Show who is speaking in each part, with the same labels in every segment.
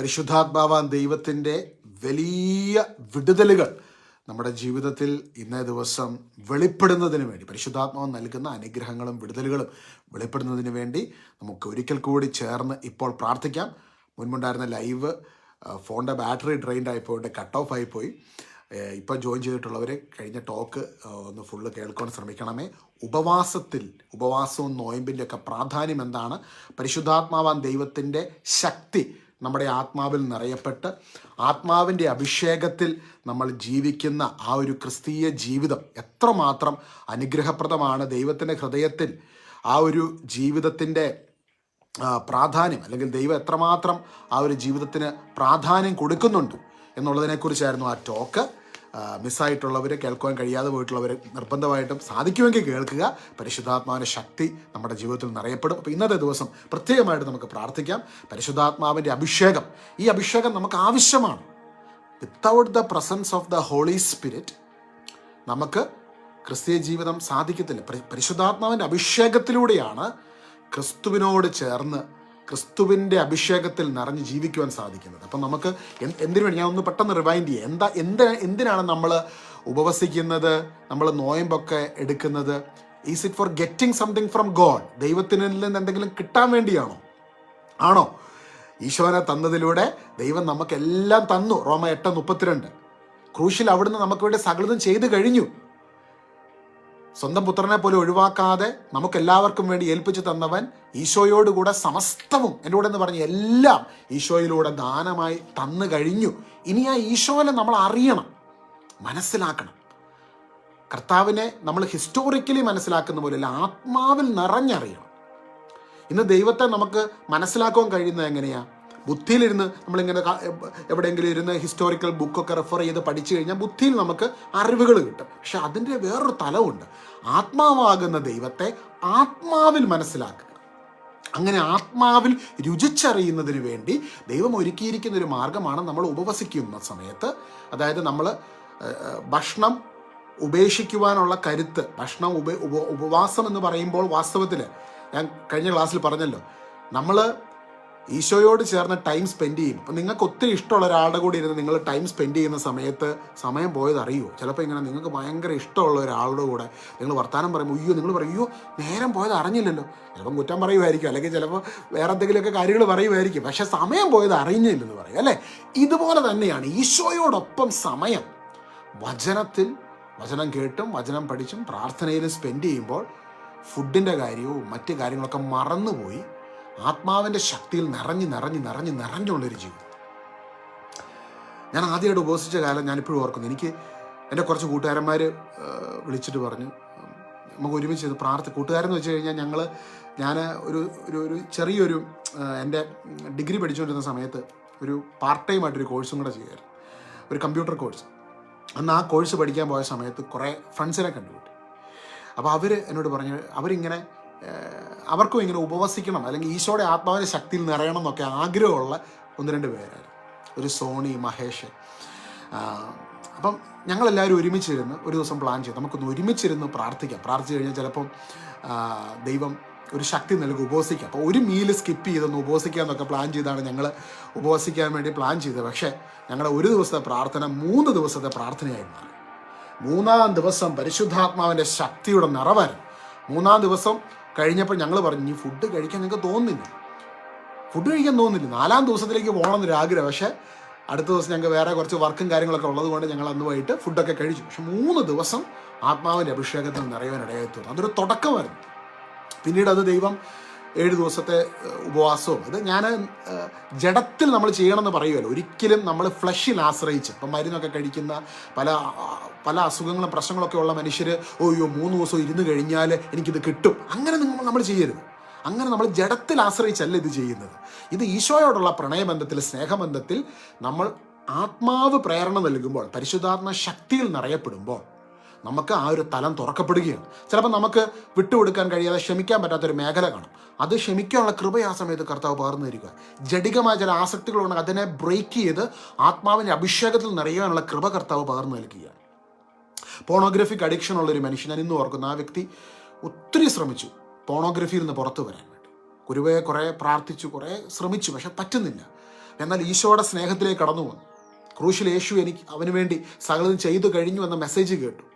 Speaker 1: പരിശുദ്ധാത്മാവാൻ ദൈവത്തിന്റെ വലിയ വിടുതലുകൾ നമ്മുടെ ജീവിതത്തിൽ ഇന്നേ ദിവസം വെളിപ്പെടുന്നതിന് വേണ്ടി പരിശുദ്ധാത്മാവ് നൽകുന്ന അനുഗ്രഹങ്ങളും വിടുതലുകളും വെളിപ്പെടുന്നതിന് വേണ്ടി നമുക്ക് ഒരിക്കൽ കൂടി ചേർന്ന് ഇപ്പോൾ പ്രാർത്ഥിക്കാം. മുൻപുണ്ടായിരുന്ന ലൈവ് ഫോണിന്റെ ബാറ്ററി ഡ്രെയിൻഡ് ആയിപ്പോയിട്ട് കട്ട് ഓഫ് ആയിപ്പോയി. ഇപ്പോൾ ഇപ്പം ജോയിൻ ചെയ്തിട്ടുള്ളവർ കഴിഞ്ഞ ടോക്ക് ഒന്ന് ഫുള്ള് കേൾക്കാൻ ശ്രമിക്കണമേ. ഉപവാസത്തിൽ ഉപവാസവും നോയമ്പിന്റെ ഒക്കെ പ്രാധാന്യം എന്താണ്? പരിശുദ്ധാത്മാവാൻ ദൈവത്തിന്റെ ശക്തി നമ്മുടെ ആത്മാവിൽ നിറയപ്പെട്ട് ആത്മാവിന്റെ അഭിഷേകത്തിൽ നമ്മൾ ജീവിക്കുന്ന ആ ഒരു ക്രിസ്തീയ ജീവിതം എത്രമാത്രം അനുഗ്രഹപ്രദമാണ് ദൈവത്തിന്റെ ഹൃദയത്തിൽ ആ ഒരു ജീവിതത്തിന്റെ പ്രാധാന്യം അല്ലെങ്കിൽ ദൈവം എത്രമാത്രം ആ ഒരു ജീവിതത്തിന് പ്രാധാന്യം കൊടുക്കുന്നുണ്ട് എന്നുള്ളതിനെക്കുറിച്ചായിരുന്നു ആ ടോക്ക്. മിസ്സായിട്ടുള്ളവർ കേൾക്കുവാൻ കഴിയാതെ പോയിട്ടുള്ളവർ നിർബന്ധമായിട്ടും സാധിക്കുമെങ്കിൽ കേൾക്കുക. പരിശുദ്ധാത്മാവിന്റെ ശക്തി നമ്മുടെ ജീവിതത്തിൽ നിറയപ്പെടും. അപ്പോൾ ഇന്നത്തെ ദിവസം പ്രത്യേകമായിട്ട് നമുക്ക് പ്രാർത്ഥിക്കാം. പരിശുദ്ധാത്മാവിന്റെ അഭിഷേകം. ഈ അഭിഷേകം നമുക്ക് ആവശ്യമാണ്. Without the presence of the Holy Spirit നമുക്ക് ക്രിസ്തീയ ജീവിതം സാധിക്കത്തില്ല. പരി- പരിശുദ്ധാത്മാവിന്റെ അഭിഷേകത്തിലൂടെയാണ് ക്രിസ്തുവിനോട് ചേർന്ന് ക്രിസ്തുവിന്റെ അഭിഷേകത്തിൽ നിറഞ്ഞ് ജീവിക്കുവാൻ സാധിക്കുന്നത്. അപ്പം നമുക്ക് എന്തിനു വേണ്ടി? ഞാൻ ഒന്ന് പെട്ടെന്ന് റിവൈൻഡ് ചെയ്യാം. എന്താ എന്ത് എന്തിനാണ് നമ്മൾ ഉപവസിക്കുന്നത്? നമ്മൾ നോയമ്പൊക്കെ എടുക്കുന്നത്? Is it for getting something from God ദൈവത്തിൽ നിന്ന് എന്തെങ്കിലും കിട്ടാൻ വേണ്ടിയാണോ? ആണോ? ഈശോനെ തന്നതിലൂടെ ദൈവം നമുക്കെല്ലാം തന്നു. റോമ എട്ട് മുപ്പത്തിരണ്ട്. ക്രൂശിൽ അവിടുന്ന് നമുക്ക് വേണ്ടി സകലതും ചെയ്തു കഴിഞ്ഞു. സ്വന്തം പുത്രനെ പോലും ഒഴിവാക്കാതെ നമുക്ക് എല്ലാവർക്കും വേണ്ടി ഏൽപ്പിച്ചു തന്നവൻ ഈശോയോടുകൂടെ സമസ്തവും എന്റെ കൂടെ എന്ന് പറഞ്ഞ എല്ലാം ഈശോയിലൂടെ ദാനമായി തന്നു കഴിഞ്ഞു. ഇനി ആ ഈശോനെ നമ്മൾ അറിയണം മനസ്സിലാക്കണം. കർത്താവിനെ നമ്മൾ ഹിസ്റ്റോറിക്കലി മനസ്സിലാക്കുന്ന പോലെയല്ല ആത്മാവിൽ നിറഞ്ഞറിയണം. ഇന്ന് ദൈവത്തെ നമുക്ക് മനസ്സിലാക്കുവാൻ കഴിയുന്നത് എങ്ങനെയാ? ബുദ്ധിയിലിരുന്ന് നമ്മളിങ്ങനെ എവിടെയെങ്കിലും ഇരുന്ന് ഹിസ്റ്റോറിക്കൽ ബുക്കൊക്കെ റെഫർ ചെയ്ത് പഠിച്ചു കഴിഞ്ഞാൽ ബുദ്ധിയിൽ നമുക്ക് അറിവുകൾ കിട്ടും. പക്ഷെ അതിന്റെ വേറൊരു തലമുണ്ട് ആത്മാവാകുന്ന ദൈവത്തെ ആത്മാവിൽ മനസ്സിലാക്കുക. അങ്ങനെ ആത്മാവിൽ രുചിച്ചറിയുന്നതിന് വേണ്ടി ദൈവം ഒരുക്കിയിരിക്കുന്ന ഒരു മാർഗമാണ് നമ്മൾ ഉപവസിക്കുന്ന സമയത്ത്. അതായത് നമ്മൾ ഭക്ഷണം ഉപേക്ഷിക്കുവാനുള്ള കരുത്ത് ഭക്ഷണം ഉപ ഉപവാസം എന്ന് പറയുമ്പോൾ വാസ്തവത്തിൽ ഞാൻ കഴിഞ്ഞ ക്ലാസ്സിൽ പറഞ്ഞല്ലോ നമ്മൾ ഈശോയോട് ചേർന്ന് ടൈം സ്പെൻഡ് ചെയ്യും. അപ്പം നിങ്ങൾക്ക് ഒത്തിരി ഇഷ്ടമുള്ള ഒരാളുടെ കൂടെ ഇരുന്ന് നിങ്ങൾ ടൈം സ്പെൻഡ് ചെയ്യുന്ന സമയത്ത് സമയം പോയത് അറിയുമോ ചിലപ്പോൾ ഇങ്ങനെ നിങ്ങൾക്ക് ഭയങ്കര ഇഷ്ടമുള്ള ഒരാളുടെ കൂടെ നിങ്ങൾ വർത്തമാനം പറയുമ്പോൾ അയ്യോ നിങ്ങൾ പറയും അയ്യോ നേരം പോയത് അറിഞ്ഞില്ലല്ലോ. ചിലപ്പം കുറ്റം പറയുമായിരിക്കും അല്ലെങ്കിൽ ചിലപ്പോൾ വേറെ എന്തെങ്കിലുമൊക്കെ കാര്യങ്ങൾ പറയുമായിരിക്കും. പക്ഷേ സമയം പോയത് അറിഞ്ഞില്ലെന്ന് പറയും അല്ലേ? ഇതുപോലെ തന്നെയാണ് ഈശോയോടൊപ്പം സമയം. വചനത്തിൽ വചനം കേട്ടും വചനം പഠിച്ചും പ്രാർത്ഥനയിലും സ്പെൻഡ് ചെയ്യുമ്പോൾ ഫുഡിന്റെ കാര്യവും മറ്റ് കാര്യങ്ങളൊക്കെ മറന്നുപോയി ആത്മാവിന്റെ ശക്തിയിൽ നിറഞ്ഞ് നിറഞ്ഞ് നിറഞ്ഞ് നിറഞ്ഞുള്ളൊരു ജീവിതം. ഞാൻ ആദ്യമായിട്ട് ഉപസിച്ച കാലം ഞാനിപ്പോഴും ഓർക്കുന്നു. എനിക്ക് എന്റെ കുറച്ച് കൂട്ടുകാരന്മാർ വിളിച്ചിട്ട് പറഞ്ഞു നമുക്ക് ഒരുമിച്ച് ഇത് പ്രാർത്ഥി കൂട്ടുകാരെന്ന് വെച്ച് കഴിഞ്ഞാൽ ഞങ്ങൾ ഞാൻ ഒരു ഒരു ഒരു ചെറിയൊരു എന്റെ ഡിഗ്രി പഠിച്ചുകൊണ്ടിരുന്ന സമയത്ത് ഒരു പാർട്ട് ടൈം ആയിട്ടൊരു കോഴ്സും കൂടെ ചെയ്യുമായിരുന്നു ഒരു കമ്പ്യൂട്ടർ കോഴ്സ്. അന്ന് ആ കോഴ്സ് പഠിക്കാൻ പോയ സമയത്ത് കുറേ ഫ്രണ്ട്സിനെ കണ്ടുപിട്ടി അപ്പോൾ അവർ എന്നോട് പറഞ്ഞു അവരിങ്ങനെ അവർക്കും ഇങ്ങനെ ഉപവസിക്കണം അല്ലെങ്കിൽ ഈശോയുടെ ആത്മാവിന്റെ ശക്തിയിൽ നിറയണം എന്നൊക്കെ ആഗ്രഹമുള്ള ഒന്ന് രണ്ട് പേരായിരുന്നു. ഒരു സോണി മഹേഷ്. അപ്പം ഞങ്ങളെല്ലാവരും ഒരുമിച്ചിരുന്ന് ഒരു ദിവസം പ്ലാൻ ചെയ്യും നമുക്കൊന്ന് ഒരുമിച്ചിരുന്ന് പ്രാർത്ഥിക്കാം. പ്രാർത്ഥിച്ചു കഴിഞ്ഞാൽ ചിലപ്പം ദൈവം ഒരു ശക്തി നൽകി ഉപവസിക്കുക അപ്പോൾ ഒരു മീൽ സ്കിപ്പ് ചെയ്തൊന്ന് ഉപവസിക്കുക എന്നൊക്കെ പ്ലാൻ ചെയ്താണ് ഞങ്ങൾ ഉപവസിക്കാൻ വേണ്ടി പ്ലാൻ ചെയ്തത്. പക്ഷേ ഞങ്ങളുടെ ഒരു ദിവസത്തെ പ്രാർത്ഥന മൂന്ന് ദിവസത്തെ പ്രാർത്ഥനയായി മാറി. മൂന്നാം ദിവസം പരിശുദ്ധാത്മാവിന്റെ ശക്തിയുടെ നിറവായിരുന്നു മൂന്നാം ദിവസം കഴിഞ്ഞപ്പോൾ ഞങ്ങൾ പറഞ്ഞു ഈ ഫുഡ് കഴിക്കാൻ നിങ്ങൾക്ക് തോന്നുന്നില്ല. ഫുഡ് കഴിക്കാൻ തോന്നുന്നില്ല. നാലാം ദിവസത്തിലേക്ക് പോകണം എന്നൊരു ആഗ്രഹം. പക്ഷേ അടുത്ത ദിവസം ഞങ്ങൾക്ക് വേറെ കുറച്ച് വർക്കും കാര്യങ്ങളൊക്കെ ഉള്ളത് കൊണ്ട് ഞങ്ങൾ അന്ന് പോയിട്ട് ഫുഡൊക്കെ കഴിച്ചു. പക്ഷെ മൂന്ന് ദിവസം ആത്മാവിന്റെ അഭിഷേകത്തിൽ നിറയാൻ ഇടയായി അതൊരു തുടക്കമായിരുന്നു. പിന്നീട് അത് ദൈവം ഏഴ് ദിവസത്തെ ഉപവാസവും. ഇത് ഞാൻ ജഡത്തിൽ നമ്മൾ ചെയ്യണമെന്ന് പറയുമല്ലോ ഒരിക്കലും നമ്മൾ ഫ്ലഷിൽ ആശ്രയിച്ച് ഇപ്പം മരുന്നൊക്കെ കഴിക്കുന്ന പല പല അസുഖങ്ങളും പ്രശ്നങ്ങളൊക്കെ ഉള്ള മനുഷ്യർ ഓ അയ്യോ മൂന്ന് ദിവസം ഇരുന്ന് കഴിഞ്ഞാൽ എനിക്കിത് കിട്ടും. അങ്ങനെ നിങ്ങൾ നമ്മൾ ചെയ്യരുത്. അങ്ങനെ നമ്മൾ ജഡത്തിൽ ആശ്രയിച്ചല്ല ഇത് ചെയ്യുന്നത്. ഇത് ഈശോയോടുള്ള പ്രണയബന്ധത്തിൽ സ്നേഹബന്ധത്തിൽ നമ്മൾ ആത്മാവ് പ്രേരണ നൽകുമ്പോൾ പരിശുദ്ധാത്മ ശക്തിയിൽ നിറയപ്പെടുമ്പോൾ നമുക്ക് ആ ഒരു തലം തുറക്കപ്പെടുകയാണ്. ചിലപ്പോൾ നമുക്ക് വിട്ടുകൊടുക്കാൻ കഴിയാതെ ക്ഷമിക്കാൻ പറ്റാത്തൊരു മേഖല കാണും. അത് ക്ഷമിക്കാനുള്ള കൃപ ആ സമയത്ത് കർത്താവ് പകർന്നു തരിക. ജഡികമായ ചില ആസക്തികളുണ്ടെങ്കിൽ അതിനെ ബ്രേക്ക് ചെയ്ത് ആത്മാവിന്റെ അഭിഷേകത്തിൽ നിറയാനുള്ള കൃപ കർത്താവ് പകർന്നു നൽകുക പോണോഗ്രഫിക് അഡിക്ഷൻ ഉള്ളൊരു മനുഷ്യൻ ഞാൻ ഇന്ന് ഓർക്കുന്നു ആ വ്യക്തി ഒത്തിരി ശ്രമിച്ചു പോണോഗ്രഫിയിൽ നിന്ന് പുറത്തു വരാൻ വേണ്ടി. ഗുരുവെ കുറേ പ്രാർത്ഥിച്ചു കുറേ ശ്രമിച്ചു പക്ഷെ പറ്റുന്നില്ല. എന്നാൽ ഈശോയുടെ സ്നേഹത്തിലേക്ക് കടന്നു വന്നു. ക്രൂശിൽ യേശു എനിക്ക് അവന് വേണ്ടി സകലതും ചെയ്തു കഴിഞ്ഞു എന്ന മെസ്സേജ് കേട്ടു.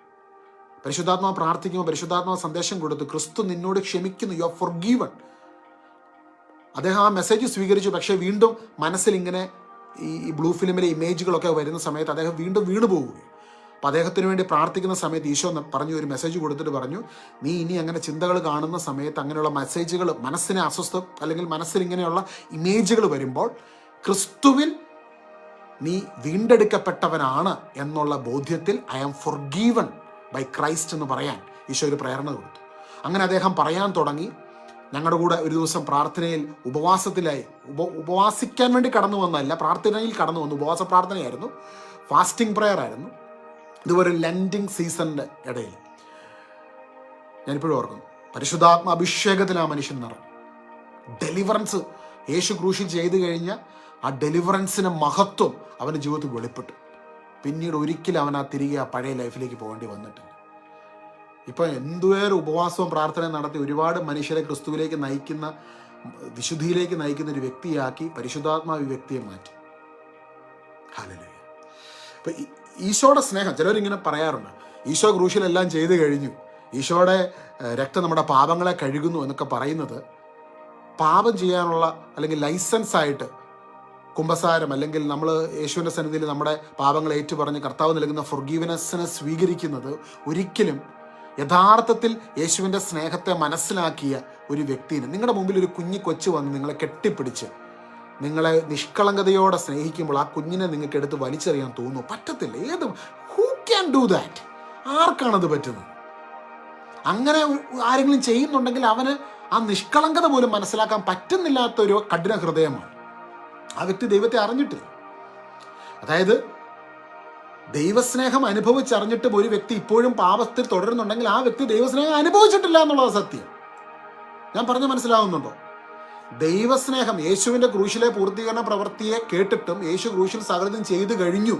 Speaker 1: പരിശുദ്ധാത്മാവ് പ്രാർത്ഥിക്കുമ്പോൾ പരിശുദ്ധാത്മാവ് സന്ദേശം കൊടുത്ത് ക്രിസ്തു നിന്നോട് ക്ഷമിക്കുന്നു യു ആർ ഫോർ ഗീവൺ അദ്ദേഹം ആ മെസ്സേജ് സ്വീകരിച്ചു പക്ഷേ വീണ്ടും മനസ്സിൽ ഇങ്ങനെ ഈ ബ്ലൂ ഫിലിമിലെ ഇമേജുകളൊക്കെ വരുന്ന സമയത്ത് അദ്ദേഹം വീണ്ടും വീണു പോവുകയും അപ്പോൾ അദ്ദേഹത്തിന് വേണ്ടി പ്രാർത്ഥിക്കുന്ന സമയത്ത് ഈശോ പറഞ്ഞു ഒരു മെസ്സേജ് കൊടുത്തിട്ട് പറഞ്ഞു നീ ഇനി അങ്ങനെ ചിന്തകൾ കാണുന്ന സമയത്ത് അങ്ങനെയുള്ള മെസ്സേജുകൾ മനസ്സിനെ അസ്വസ്ഥ അല്ലെങ്കിൽ മനസ്സിൽ ഇങ്ങനെയുള്ള ഇമേജുകൾ വരുമ്പോൾ ക്രിസ്തുവിൽ നീ വീണ്ടെടുക്കപ്പെട്ടവനാണ് എന്നുള്ള ബോധ്യത്തിൽ I am forgiven by Christ എന്ന് പറയാൻ ഈശോ ഒരു പ്രേരണ കൊടുത്തു. അങ്ങനെ അദ്ദേഹം പറയാൻ തുടങ്ങി ഞങ്ങളുടെ കൂടെ ഒരു ദിവസം പ്രാർത്ഥനയിൽ ഉപവാസത്തിലായി ഉപ ഉപവാസിക്കാൻ വേണ്ടി കടന്നു വന്നതല്ല പ്രാർത്ഥനയിൽ കടന്നു വന്നു ഉപവാസ പ്രാർത്ഥനയായിരുന്നു ഫാസ്റ്റിംഗ് പ്രെയർ ആയിരുന്നു. ഇതുപോലെ ലെൻഡിങ് സീസണിന്റെ ഇടയിൽ. ഞാനിപ്പോഴും ഓർക്കുന്നു പരിശുദ്ധാത്മ അഭിഷേകത്തിൽ ആ മനുഷ്യൻ നിറഞ്ഞു. ഡെലിവറൻസ് യേശു ക്രൂശിൽ ചെയ്തു കഴിഞ്ഞ ആ ഡെലിവറൻസിന് മഹത്വം അവന്റെ ജീവിതത്തിൽ വെളിപ്പെട്ടു. പിന്നീട് ഒരിക്കലും അവൻ ആ തിരികെ ആ പഴയ ലൈഫിലേക്ക് പോകേണ്ടി വന്നിട്ടില്ല. ഇപ്പം എന്തുവേറെ ഉപവാസവും പ്രാർത്ഥനയും നടത്തി ഒരുപാട് മനുഷ്യരെ ക്രിസ്തുവിലേക്ക് നയിക്കുന്ന വിശുദ്ധിയിലേക്ക് നയിക്കുന്ന ഒരു വ്യക്തിയാക്കി പരിശുദ്ധാത്മാവ് ഈ വ്യക്തിയെ മാറ്റി. ഹല്ലേലൂയ. ഇപ്പൊ ഈശോയുടെ സ്നേഹം ചിലരിങ്ങനെ പറയാറുണ്ട് ഈശോ ക്രൂശിലെല്ലാം ചെയ്തു കഴിഞ്ഞു ഈശോയുടെ രക്തം നമ്മുടെ പാപങ്ങളെ കഴുകുന്നു എന്നൊക്കെ പറയുന്നത് പാപം ചെയ്യാനുള്ള അല്ലെങ്കിൽ ലൈസൻസ് ആയിട്ട് കുംഭസാരം അല്ലെങ്കിൽ നമ്മൾ യേശുവിന്റെ സന്നിധിയിൽ നമ്മുടെ പാപങ്ങൾ ഏറ്റുപറഞ്ഞ് കർത്താവ് നൽകുന്ന ഫൊർഗീവനസിനെ സ്വീകരിക്കുന്നത് ഒരിക്കലും യഥാർത്ഥത്തിൽ യേശുവിന്റെ സ്നേഹത്തെ മനസ്സിലാക്കിയ ഒരു വ്യക്തിന് നിങ്ങളുടെ മുമ്പിൽ ഒരു കുഞ്ഞി കൊച്ചു വന്ന് നിങ്ങളെ കെട്ടിപ്പിടിച്ച് നിങ്ങളെ നിഷ്കളങ്കതയോടെ സ്നേഹിക്കുമ്പോൾ ആ കുഞ്ഞിനെ നിങ്ങൾക്ക് എടുത്ത് വലിച്ചെറിയാൻ തോന്നുന്നു. പറ്റത്തില്ല. ഏത് ഹൂ ക്യാൻ ഡു ദാറ്റ് ആർക്കാണത് പറ്റുന്നത്? അങ്ങനെ ആരെങ്കിലും ചെയ്യുന്നുണ്ടെങ്കിൽ അവന് ആ നിഷ്കളങ്കത പോലും മനസ്സിലാക്കാൻ പറ്റുന്നില്ലാത്തൊരു കഠിന ഹൃദയമാണ്. ആ വ്യക്തി ദൈവത്തെ അറിഞ്ഞിട്ടില്ല. അതായത് ദൈവസ്നേഹം അനുഭവിച്ചറിഞ്ഞിട്ടും ഒരു വ്യക്തി ഇപ്പോഴും പാപത്തിൽ തുടരുന്നുണ്ടെങ്കിൽ ആ വ്യക്തി ദൈവസ്നേഹം അനുഭവിച്ചിട്ടില്ല എന്നുള്ളത് സത്യം. ഞാൻ പറഞ്ഞു മനസ്സിലാവുന്നുണ്ടോ? ദൈവസ്നേഹം യേശുവിന്റെ ക്രൂശിലെ പൂർത്തീകരണ പ്രവൃത്തിയെ കേട്ടിട്ടും യേശു ക്രൂശിൽ സകലതും ചെയ്തു കഴിഞ്ഞു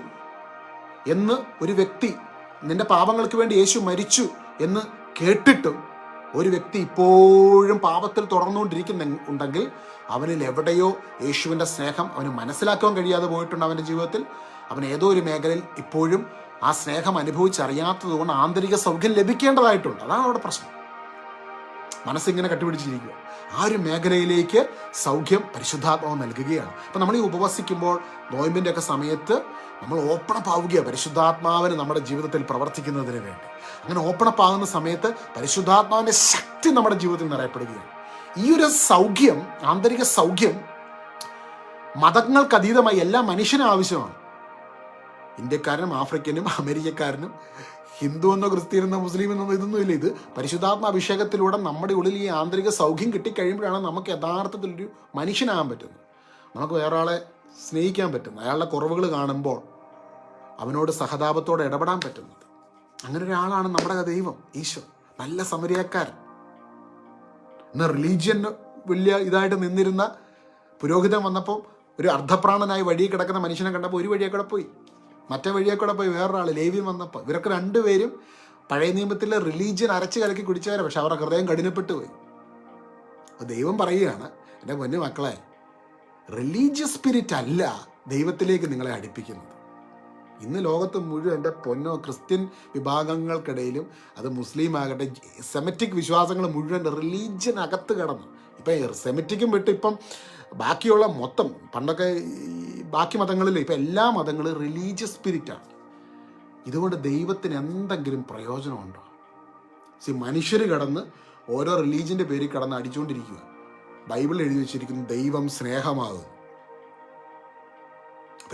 Speaker 1: എന്ന് ഒരു വ്യക്തി നിന്റെ പാപങ്ങൾക്ക് വേണ്ടി യേശു മരിച്ചു എന്ന് കേട്ടിട്ടും ഒരു വ്യക്തി ഇപ്പോഴും പാപത്തിൽ തുടർന്നുകൊണ്ടിരിക്കുന്ന ഉണ്ടെങ്കിൽ അവനിൽ എവിടെയോ യേശുവിന്റെ സ്നേഹം അവന് മനസ്സിലാക്കാൻ കഴിയാതെ പോയിട്ടുണ്ട് അവന്റെ ജീവിതത്തിൽ. അവൻ ഏതോ ഒരു മേഖലയിൽ ഇപ്പോഴും ആ സ്നേഹം അനുഭവിച്ചറിയാത്തതുകൊണ്ട് ആന്തരിക സൗഖ്യം ലഭിക്കേണ്ടതായിട്ടുണ്ട്. അതാണ് അവിടെ പ്രശ്നം. മനസ്സിങ്ങനെ കട്ടുപിടിച്ചിരിക്കുക ആ ഒരു മേഖലയിലേക്ക് സൗഖ്യം പരിശുദ്ധാത്മാവ് നൽകുകയാണ്. അപ്പം നമ്മൾ ഈ ഉപവസിക്കുമ്പോൾ നോയമ്പിന്റെ ഒക്കെ സമയത്ത് നമ്മൾ ഓപ്പണപ്പ് ആവുകയാണ് പരിശുദ്ധാത്മാവിന് നമ്മുടെ ജീവിതത്തിൽ പ്രവർത്തിക്കുന്നതിന് വേണ്ടി. അങ്ങനെ ഓപ്പണപ്പ് ആകുന്ന സമയത്ത് പരിശുദ്ധാത്മാവിന്റെ ശക്തി നമ്മുടെ ജീവിതത്തിൽ നിറയപ്പെടുകയാണ്. ഈ ഒരു സൗഖ്യം ആന്തരിക സൗഖ്യം മതങ്ങൾക്ക് അതീതമായി എല്ലാ മനുഷ്യനും ആവശ്യമാണ്. ഇന്ത്യക്കാരനും ആഫ്രിക്കനും അമേരിക്കക്കാരനും ഹിന്ദു എന്നോ ക്രിസ്ത്യൻ എന്നോ മുസ്ലിം എന്നോ ഇതൊന്നും ഇല്ല ഇത് പരിശുദ്ധാത്മ അഭിഷേകത്തിലൂടെ നമ്മുടെ ഉള്ളിൽ ഈ ആന്തരിക സൗഖ്യം കിട്ടിക്കഴിയുമ്പോഴാണ് നമുക്ക് യഥാർത്ഥത്തിൽ ഒരു മനുഷ്യനാകാൻ പറ്റുന്നത്. നമുക്ക് വേറെ ആളെ സ്നേഹിക്കാൻ പറ്റുന്നത്. അയാളുടെ കുറവുകൾ കാണുമ്പോൾ അവനോട് സഹതാപത്തോടെ ഇടപെടാൻ പറ്റുന്നത്. അങ്ങനെ ഒരാളാണ് നമ്മുടെ ദൈവം ഈശോ നല്ല സമരിയക്കാരൻ. ഇന്ന് റിലീജിയൻ വലിയ ഇതായിട്ട് നിന്നിരുന്ന പുരോഹിതൻ വന്നപ്പോൾ ഒരു അർദ്ധപ്രാണനായി വഴി കിടക്കുന്ന മനുഷ്യനെ കണ്ടപ്പോൾ ഒരു വഴിയെ കൂടെ പോയി. മറ്റേ വഴിയെ കൂടെ പോയി വേറൊരാൾ ലേവ്യൻ വന്നപ്പോൾ. ഇവരൊക്കെ രണ്ടുപേരും പഴയ നിയമത്തിലെ റിലീജിയൻ അരച്ച് കലക്കി കുടിച്ചവരെ പക്ഷെ അവരുടെ ഹൃദയം കഠിനപ്പെട്ടു പോയി. ദൈവം പറയുകയാണ് എന്റെ പൊന്നു മക്കളെ റിലീജിയസ് സ്പിരിറ്റ് അല്ല ദൈവത്തിലേക്ക് നിങ്ങളെ അടുപ്പിക്കുന്നത്. ഇന്ന് ലോകത്ത് മുഴുവൻ എന്റെ പൊന്നോ ക്രിസ്ത്യൻ വിഭാഗങ്ങൾക്കിടയിലും അത് മുസ്ലിം ആകട്ടെ സെമറ്റിക് വിശ്വാസങ്ങൾ മുഴുവൻ റിലീജിയൻ അകത്ത് കിടന്നു. ഇപ്പം സെമറ്റിക്കും വിട്ട് ഇപ്പം ബാക്കിയുള്ള മൊത്തം പണ്ടൊക്കെ ബാക്കി മതങ്ങളിൽ ഇപ്പം എല്ലാ മതങ്ങളും റിലീജിയസ് സ്പിരിറ്റാണ്. ഇതുകൊണ്ട് ദൈവത്തിന് എന്തെങ്കിലും പ്രയോജനമുണ്ടോ? സി മനുഷ്യർ കടന്ന് ഓരോ റിലീജിയന്റെ പേരിൽ കടന്ന് അടിച്ചുകൊണ്ടിരിക്കുക ബൈബിളിൽ എഴുതി വെച്ചിരിക്കുന്നു ദൈവം സ്നേഹമാകും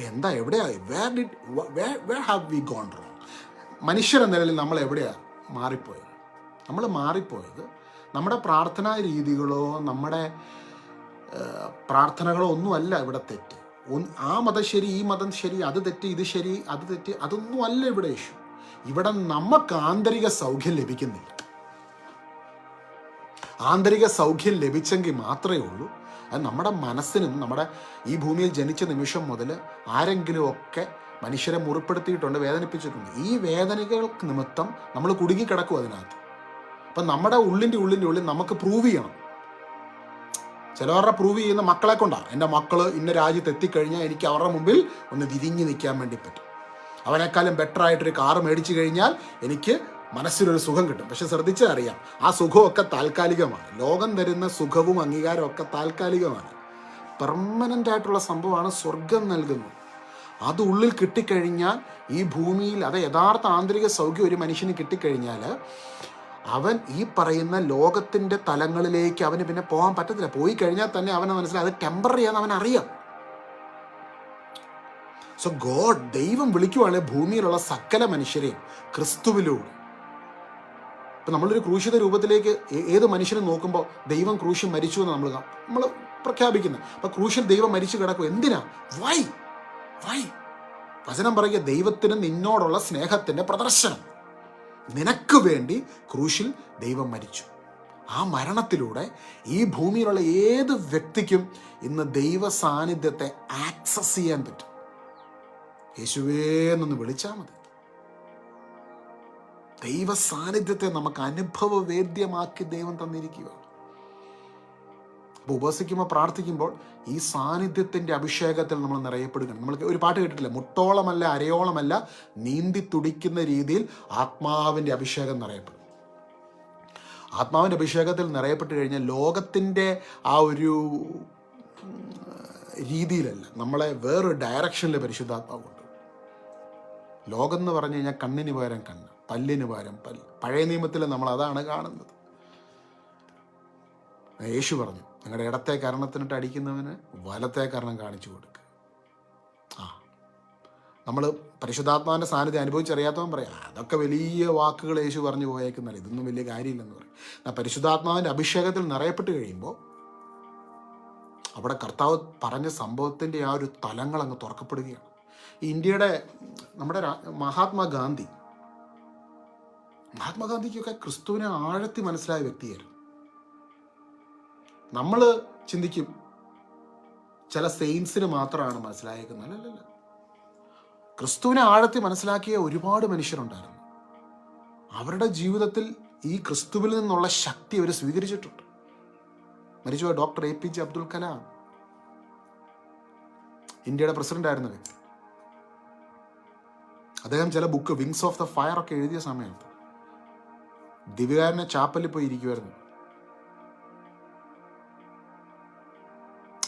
Speaker 1: അപ്പൊ എന്താ എവിടെയാ? Where did where have we gone wrong മനുഷ്യർ എന്ന നിലയിൽ നമ്മൾ എവിടെയാണ് മാറിപ്പോയത്? നമ്മൾ മാറിപ്പോയത് നമ്മുടെ പ്രാർത്ഥനാ രീതികളോ നമ്മുടെ പ്രാർത്ഥനകളോ ഒന്നുമല്ല ഇവിടെ തെറ്റ്. ആ മതം ശരി ഈ മതം ശരി അത് തെറ്റ് ഇത് ശരി അത് തെറ്റ് അതൊന്നുമല്ല ഇവിടെ ഇഷ്യൂ ഇവിടെ നമുക്ക് ആന്തരിക സൗഖ്യം ലഭിക്കുന്നില്ല. ആന്തരിക സൗഖ്യം ലഭിച്ചെങ്കിൽ മാത്രമേ ഉള്ളൂ അത് നമ്മുടെ മനസ്സിനും നമ്മുടെ ഈ ഭൂമിയിൽ ജനിച്ച നിമിഷം മുതൽ ആരെങ്കിലും ഒക്കെ മനുഷ്യരെ മുറിപ്പെടുത്തിയിട്ടുണ്ട് വേദനിപ്പിച്ചിട്ടുണ്ട്. ഈ വേദനകൾക്ക് നിമിത്തം നമ്മൾ കുടുങ്ങിക്കിടക്കും അതിനകത്ത്. അപ്പം നമ്മുടെ ഉള്ളിന്റെ ഉള്ളിന്റെ ഉള്ളിൽ നമുക്ക് പ്രൂവ് ചെയ്യണം. ചിലവരുടെ പ്രൂവ് ചെയ്യുന്ന മക്കളെ കൊണ്ടാണ്. എന്റെ മക്കൾ ഇന്ന രാജ്യത്ത് എത്തിക്കഴിഞ്ഞാൽ എനിക്ക് അവരുടെ മുമ്പിൽ ഒന്ന് വിരിഞ്ഞു നിൽക്കാൻ വേണ്ടി പറ്റും. അവനേക്കാളും ബെറ്റർ ആയിട്ടൊരു കാർ മേടിച്ചു കഴിഞ്ഞാൽ എനിക്ക് മനസ്സിലൊരു സുഖം കിട്ടും. പക്ഷെ ശ്രദ്ധിച്ചാൽ അറിയാം ആ സുഖമൊക്കെ താൽക്കാലികമാണ്. ലോകം തരുന്ന സുഖവും അംഗീകാരവും ഒക്കെ താൽക്കാലികമാണ്. പെർമനന്റ് ആയിട്ടുള്ള സംഭവമാണ് സ്വർഗം നൽകുന്നത്. അത് ഉള്ളിൽ കിട്ടിക്കഴിഞ്ഞാൽ ഈ ഭൂമിയിൽ അത് യഥാർത്ഥ ആന്തരിക സൗഖ്യം ഒരു മനുഷ്യന് കിട്ടിക്കഴിഞ്ഞാൽ അവൻ ഈ പറയുന്ന ലോകത്തിന്റെ തലങ്ങളിലേക്ക് അവന് പിന്നെ പോകാൻ പറ്റത്തില്ല. പോയി കഴിഞ്ഞാൽ തന്നെ അവനെ മനസ്സിലായി അത് ടെമ്പററി ആണെന്ന് അവൻ അറിയാം. സോ ഗോഡ് ദൈവം വിളിക്കുവാണെങ്കിൽ ഭൂമിയിലുള്ള സകല മനുഷ്യരെയും ക്രിസ്തുവിലൂടെ. ഇപ്പം നമ്മളൊരു ക്രൂശിത രൂപത്തിലേക്ക് ഏത് മനുഷ്യനും നോക്കുമ്പോൾ ദൈവം ക്രൂശിൽ മരിച്ചു എന്ന് നമ്മൾ നമ്മൾ പ്രഖ്യാപിക്കുന്നത് അപ്പം ക്രൂശിൽ ദൈവം മരിച്ചു കിടക്കും. എന്തിനാ? വൈ വൈ വചനം പറയുക ദൈവത്തിന് നിന്നോടുള്ള സ്നേഹത്തിന്റെ പ്രദർശനം. നിനക്ക് വേണ്ടി ക്രൂശിൽ ദൈവം മരിച്ചു. ആ മരണത്തിലൂടെ ഈ ഭൂമിയിലുള്ള ഏത് വ്യക്തിക്കും ഇന്ന് ദൈവ സാന്നിധ്യത്തെ ആക്സസ് ചെയ്യാൻ പറ്റും. യേശുവേ എന്നൊന്ന് വിളിച്ചാൽ മതി. ദൈവ സാന്നിധ്യത്തെ നമുക്ക് അനുഭവവേദ്യമാക്കി ദൈവം തന്നിരിക്കുക. അപ്പോൾ ഉപസിക്കുമ്പോൾ പ്രാർത്ഥിക്കുമ്പോൾ ഈ സാന്നിധ്യത്തിന്റെ അഭിഷേകത്തിൽ നമ്മൾ നിറയപ്പെടുകയാണ്. നമ്മൾ ഒരു പാട്ട് കേട്ടിട്ടില്ല? മുട്ടോളമല്ല അരയോളമല്ല നീന്തി തുടിക്കുന്ന രീതിയിൽ ആത്മാവിന്റെ അഭിഷേകം നിറയപ്പെടും. ആത്മാവിന്റെ അഭിഷേകത്തിൽ നിറയപ്പെട്ട് കഴിഞ്ഞാൽ ലോകത്തിന്റെ ആ ഒരു രീതിയിലല്ല നമ്മളെ വേറൊരു ഡയറക്ഷനിൽ പരിശുദ്ധാത്മാവ് കൊണ്ടുപോകും ലോകം എന്ന് പറഞ്ഞു കഴിഞ്ഞാൽ കണ്ണിന് പകരം കണ്ണ്. പല്ലിന് പകരം പല്ല് പഴയ നിയമത്തിൽ നമ്മൾ അതാണ് കാണുന്നത്. യേശു പറഞ്ഞു നിങ്ങളുടെ ഇടത്തെ കരണത്തിനിട്ട് അടിക്കുന്നവന് വലത്തെ കരണം കാണിച്ചു കൊടുക്കുക ആ നമ്മൾ പരിശുദ്ധാത്മാവിന്റെ സാന്നിധ്യം അനുഭവിച്ചറിയാത്തവൻ പറയാം അതൊക്കെ വലിയ വാക്കുകൾ യേശു പറഞ്ഞു പോയേക്കുന്നല്ല ഇതൊന്നും വലിയ കാര്യമില്ലെന്ന് പറയും. ആ പരിശുദ്ധാത്മാവിന്റെ അഭിഷേകത്തിൽ നിറയപ്പെട്ട് കഴിയുമ്പോൾ അവിടെ കർത്താവ് പറഞ്ഞ സംഭവത്തിന്റെ ആ ഒരു തലങ്ങൾ അങ്ങ് തുറക്കപ്പെടുകയാണ്. ഇന്ത്യയുടെ നമ്മുടെ മഹാത്മാഗാന്ധി മഹാത്മാഗാന്ധിക്കൊക്കെ ക്രിസ്തുവിനെ ആഴത്തി മനസ്സിലായ വ്യക്തിയായിരുന്നു. നമ്മൾ ചിന്തിക്കും ചില സെയിൻസിന് മാത്രമാണ് മനസ്സിലായേക്കുന്നത്. അല്ലല്ല ക്രിസ്തുവിനെ ആഴത്തി മനസ്സിലാക്കിയ ഒരുപാട് മനുഷ്യരുണ്ടായിരുന്നു. അവരുടെ ജീവിതത്തിൽ ഈ ക്രിസ്തുവിൽ നിന്നുള്ള ശക്തി അവർ സ്വീകരിച്ചിട്ടുണ്ട്. മരിച്ചുപോയ doctor A P J Abdul Kalam. ഇന്ത്യയുടെ പ്രസിഡന്റ് ആയിരുന്ന വ്യക്തി. അദ്ദേഹം ചില book wings of the fire ഒക്കെ എഴുതിയ സമയത്ത് ദിവ്യകാരനെ ചാപ്പലിൽ പോയി ഇരിക്കുമായിരുന്നു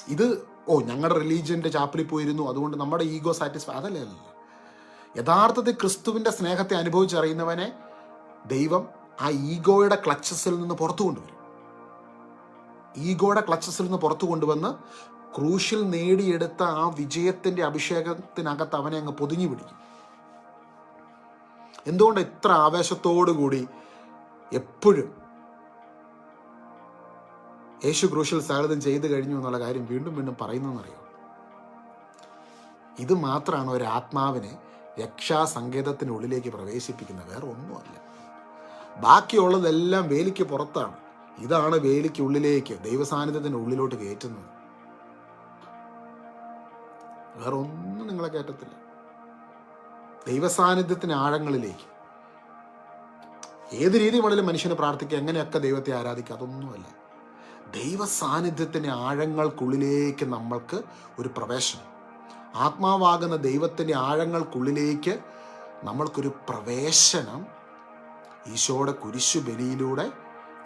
Speaker 1: ഇത് ഓ ഞങ്ങളുടെ റിലീജിയന്റെ ചാപ്പലിൽ പോയിരുന്നു. അതുകൊണ്ട് നമ്മുടെ ഈഗോ സാറ്റിസ്ഫൈ അതല്ല അല്ല യഥാർത്ഥത്തിൽ ക്രിസ്തുവിന്റെ സ്നേഹത്തെ അനുഭവിച്ചറിയുന്നവനെ ദൈവം ആ ഈഗോയുടെ ക്ലച്ചസിൽ നിന്ന് പുറത്തു കൊണ്ടുവരും. ഈഗോയുടെ ക്ലച്ചസിൽ നിന്ന് പുറത്തു കൊണ്ടുവന്ന് ക്രൂശിൽ നേടിയെടുത്ത ആ വിജയത്തിന്റെ അഭിഷേകത്തിനകത്ത് അവനെ അങ്ങ് പൊതിഞ്ഞു പിടിക്കും. എന്തുകൊണ്ട് ഇത്ര ആവേശത്തോടു കൂടി എപ്പോഴും. യേശു ക്രൂശിൽ സാഗതം ചെയ്തു കഴിഞ്ഞു എന്നുള്ള കാര്യം വീണ്ടും വീണ്ടും പറയുന്നതെന്നറിയോ? ഇത് മാത്രമാണ് ഒരു ആത്മാവിനെ രക്ഷാസങ്കേതത്തിനുള്ളിലേക്ക് പ്രവേശിപ്പിക്കുന്നത് വേറെ ഒന്നുമല്ല ബാക്കിയുള്ളതെല്ലാം വേലിക്ക് പുറത്താണ്. ഇതാണ് വേലിക്ക് ഉള്ളിലേക്ക് ദൈവസാന്നിധ്യത്തിന്റെ ഉള്ളിലോട്ട് കയറ്റുന്നത്. വേറെ ഒന്നും നിങ്ങളെ കയറ്റത്തില്ല. ദൈവസാന്നിധ്യത്തിന് ആഴങ്ങളിലേക്ക്. ഏത് രീതി വേണേലും മനുഷ്യനെ പ്രാർത്ഥിക്കുക എങ്ങനെയൊക്കെ ദൈവത്തെ ആരാധിക്കുക അതൊന്നുമല്ല. ദൈവ സാന്നിധ്യത്തിന്റെ ആഴങ്ങൾക്കുള്ളിലേക്ക് നമ്മൾക്ക് ഒരു പ്രവേശനം. ആത്മാവാകുന്ന ദൈവത്തിന്റെ ആഴങ്ങൾക്കുള്ളിലേക്ക് നമ്മൾക്കൊരു പ്രവേശനം ഈശോയുടെ കുരിശു ബലിയിലൂടെ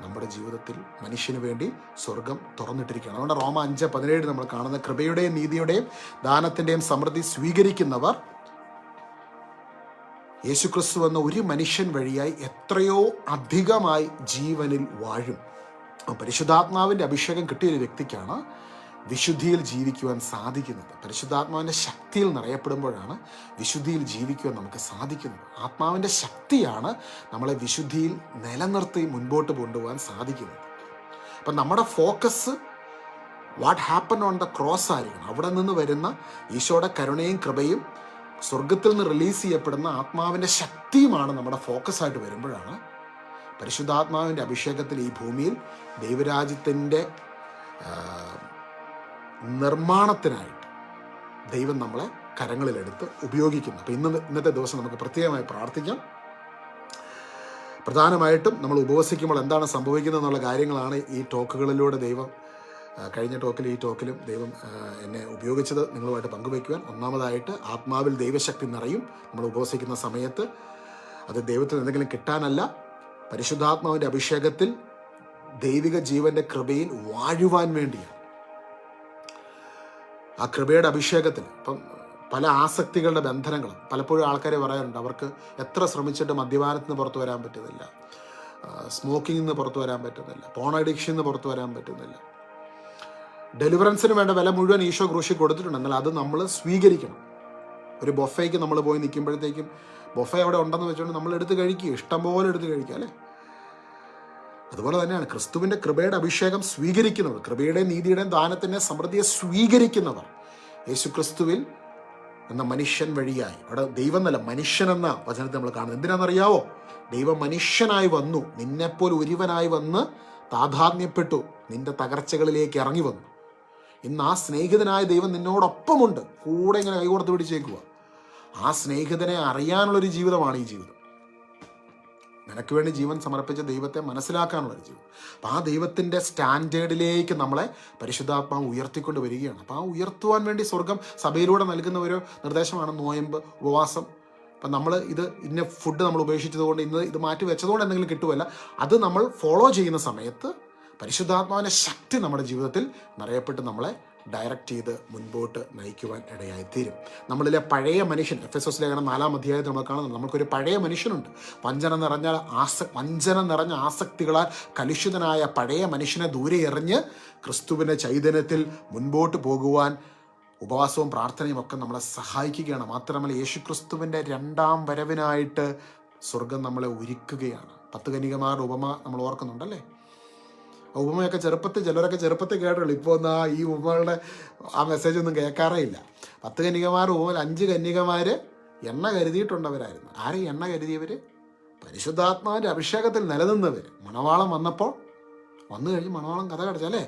Speaker 1: നമ്മുടെ ജീവിതത്തിൽ മനുഷ്യന് വേണ്ടി സ്വർഗം തുറന്നിട്ടിരിക്കുകയാണ്. അതുകൊണ്ട് റോമ അഞ്ച് പതിനേഴ് നമ്മൾ കാണുന്ന കൃപയുടെയും നീതിയുടെയും ദാനത്തിന്റെയും സമൃദ്ധി സ്വീകരിക്കുന്നവർ യേശുക്രിസ്തു എന്ന ഒരു മനുഷ്യൻ വഴിയായി എത്രയോ അധികമായി ജീവനിൽ വാഴും. പരിശുദ്ധാത്മാവിന്റെ അഭിഷേകം കിട്ടിയ ഒരു വ്യക്തിക്കാണ് വിശുദ്ധിയിൽ ജീവിക്കുവാൻ സാധിക്കുന്നത്. പരിശുദ്ധാത്മാവിന്റെ ശക്തിയിൽ നിറയപ്പെടുമ്പോഴാണ് വിശുദ്ധിയിൽ ജീവിക്കുവാൻ നമുക്ക് സാധിക്കുന്നത്. ആത്മാവിന്റെ ശക്തിയാണ് നമ്മളെ വിശുദ്ധിയിൽ നിലനിർത്തി മുൻപോട്ട് കൊണ്ടുപോകാൻ സാധിക്കുന്നത്. അപ്പം നമ്മുടെ focus what happen on the cross ആയിരിക്കണം. അവിടെ നിന്ന് വരുന്ന ഈശോയുടെ കരുണയും കൃപയും സ്വർഗത്തിൽ നിന്ന് റിലീസ് ചെയ്യപ്പെടുന്ന ആത്മാവിന്റെ ശക്തിയുമാണ് നമ്മുടെ ഫോക്കസ് ആയിട്ട് വരുമ്പോഴാണ് പരിശുദ്ധാത്മാവിന്റെ അഭിഷേകത്തിൽ ഈ ഭൂമിയിൽ ദൈവരാജ്യത്തിന്റെ നിർമ്മാണത്തിനായിട്ട് ദൈവം നമ്മളെ കരങ്ങളിലെടുത്ത് ഉപയോഗിക്കുന്നു. അപ്പോൾ ഇന്ന് ഇന്നത്തെ ദിവസം നമുക്ക് പ്രത്യേകമായി പ്രാർത്ഥിക്കാം. പ്രധാനമായിട്ടും നമ്മൾ ഉപവസിക്കുമ്പോൾ എന്താണ് സംഭവിക്കുന്നത് എന്നുള്ള കാര്യങ്ങളാണ് ഈ ടോക്കുകളിലൂടെ ദൈവം കഴിഞ്ഞ ടോക്കിൽ ഈ ടോക്കിലും ദൈവം എന്നെ ഉപയോഗിച്ചത് നിങ്ങളുമായിട്ട് പങ്കുവയ്ക്കുവാൻ. ഒന്നാമതായിട്ട് ആത്മാവിൽ ദൈവശക്തി നിറയും. നമ്മൾ ഉപവസിക്കുന്ന സമയത്ത് അത് ദൈവത്തിൽ എന്തെങ്കിലും കിട്ടാനല്ല. പരിശുദ്ധാത്മാവിന്റെ അഭിഷേകത്തിൽ ദൈവിക ജീവന്റെ കൃപയിൽ വാഴുവാൻ വേണ്ടിയാണ്. ആ കൃപയുടെ അഭിഷേകത്തിൽ ഇപ്പം പല ആസക്തികളുടെ ബന്ധനങ്ങൾ പലപ്പോഴും ആൾക്കാരെ പറയാറുണ്ട് അവർക്ക് എത്ര ശ്രമിച്ചിട്ട് മദ്യപാനത്തിന് പുറത്തു വരാൻ പറ്റുന്നില്ല. സ്മോക്കിങ്ങിൽ നിന്ന് പുറത്തു വരാൻ പറ്റുന്നില്ല. പോൺ അഡിക്ഷൻ നിന്ന് പുറത്തു വരാൻ പറ്റുന്നില്ല. ഡെലിവറൻസിന് വേണ്ട വില മുഴുവൻ ഈശോ ക്രൂശി കൊടുത്തിട്ടുണ്ട്. എന്നാൽ അത് നമ്മൾ സ്വീകരിക്കണം. ഒരു ബൊഫയ്ക്ക് നമ്മൾ പോയി നിൽക്കുമ്പോഴത്തേക്കും ബൊഫ അവിടെ ഉണ്ടെന്ന് വെച്ചുകൊണ്ട് നമ്മൾ എടുത്ത് കഴിക്കുക ഇഷ്ടം പോലെ എടുത്ത് കഴിക്കുക അല്ലേ? അതുപോലെ തന്നെയാണ് ക്രിസ്തുവിന്റെ കൃപയുടെ അഭിഷേകം സ്വീകരിക്കുന്നവർ കൃപയുടെയും നീതിയുടെയും ദാനത്തിന്റെ സമൃദ്ധിയെ സ്വീകരിക്കുന്നവർ. യേശു ക്രിസ്തുവിൽ എന്ന മനുഷ്യൻ വഴിയായി. അവിടെ ദൈവം എന്നല്ല മനുഷ്യൻ എന്ന വചനത്തെ നമ്മൾ കാണുന്നത്. എന്തിനാണെന്നറിയാവോ? ദൈവം മനുഷ്യനായി വന്നു. നിന്നെപ്പോലെ ഒരുവനായി വന്ന് താതാത്മ്യപ്പെട്ടു നിന്റെ തകർച്ചകളിലേക്ക് ഇറങ്ങി വന്നു. ഇന്ന് ആ സ്നേഹിതനായ ദൈവം നിന്നോടൊപ്പമുണ്ട്. കൂടെ ഇങ്ങനെ കൈകോർത്ത് പിടിച്ചേക്കുക ആ സ്നേഹിതനെ അറിയാനുള്ളൊരു ജീവിതമാണ് ഈ ജീവിതം. നിനക്ക് വേണ്ടി ജീവൻ സമർപ്പിച്ച ദൈവത്തെ മനസ്സിലാക്കാനുള്ളൊരു ജീവിതം. അപ്പം ആ ദൈവത്തിന്റെ സ്റ്റാൻഡേർഡിലേക്ക് നമ്മളെ പരിശുദ്ധാത്മാവ് ഉയർത്തിക്കൊണ്ട് വരികയാണ്. അപ്പം ആ ഉയർത്തുവാൻ വേണ്ടി സ്വർഗം സഭയിലൂടെ നൽകുന്ന ഒരു നിർദ്ദേശമാണ് നോയമ്പ് ഉപവാസം. അപ്പം നമ്മൾ ഇത് ഇന്ന ഫുഡ് നമ്മൾ ഉപേക്ഷിച്ചതുകൊണ്ട് ഇന്ന് ഇത് മാറ്റി വെച്ചതുകൊണ്ട് എന്തെങ്കിലും കിട്ടുമല്ല അത് നമ്മൾ ഫോളോ ചെയ്യുന്ന സമയത്ത് പരിശുദ്ധാത്മാവിന്റെ ശക്തി നമ്മുടെ ജീവിതത്തിൽ നിറയപ്പെട്ട് നമ്മളെ ഡയറക്റ്റ് ചെയ്ത് മുൻപോട്ട് നയിക്കുവാൻ ഇടയായിത്തീരും. നമ്മളിലെ പഴയ മനുഷ്യൻ എഫ് എസ് എസ് ലേഖനം നാലാം അധ്യായത്തിൽ നമ്മൾ കാണുന്നത് നമുക്കൊരു പഴയ മനുഷ്യനുണ്ട്. വഞ്ചന നിറഞ്ഞ ആസ വഞ്ചന നിറഞ്ഞ ആസക്തികളാൽ കലുഷിതനായ പഴയ മനുഷ്യനെ ദൂരെ എറിഞ്ഞ് ക്രിസ്തുവിന്റെ ചൈതന്യത്തിൽ മുൻപോട്ട് പോകുവാൻ ഉപവാസവും പ്രാർത്ഥനയും ഒക്കെ നമ്മളെ സഹായിക്കുകയാണ്. മാത്രമല്ല യേശു ക്രിസ്തുവിന്റെ രണ്ടാം വരവിനായിട്ട് സ്വർഗം നമ്മളെ ഒരുക്കുകയാണ്. പത്ത് കനികമാരുടെ ഉപമ നമ്മൾ ഓർക്കുന്നുണ്ടല്ലേ? ഉപമയൊക്കെ ചെറുപ്പത്തിൽ ചിലരൊക്കെ ചെറുപ്പത്തിൽ കേട്ടുള്ളൂ ഇപ്പോൾ ഒന്നും ആ ഈ ഉപമകളുടെ ആ മെസ്സേജ് ഒന്നും കേൾക്കാറേ ഇല്ല. പത്ത് കന്യകമാർ ഉപമയിൽ അഞ്ച് കന്യകമാർ എണ്ണ കരുതിയിട്ടുണ്ടവരായിരുന്നു. ആരെ എണ്ണ കരുതിയവർ പരിശുദ്ധാത്മാവിന്റെ അഭിഷേകത്തിൽ നിലനിന്നവർ മണവാളം വന്നപ്പോൾ വന്നു കഴിഞ്ഞ് മണവാളം കഥ കടച്ചല്ലേ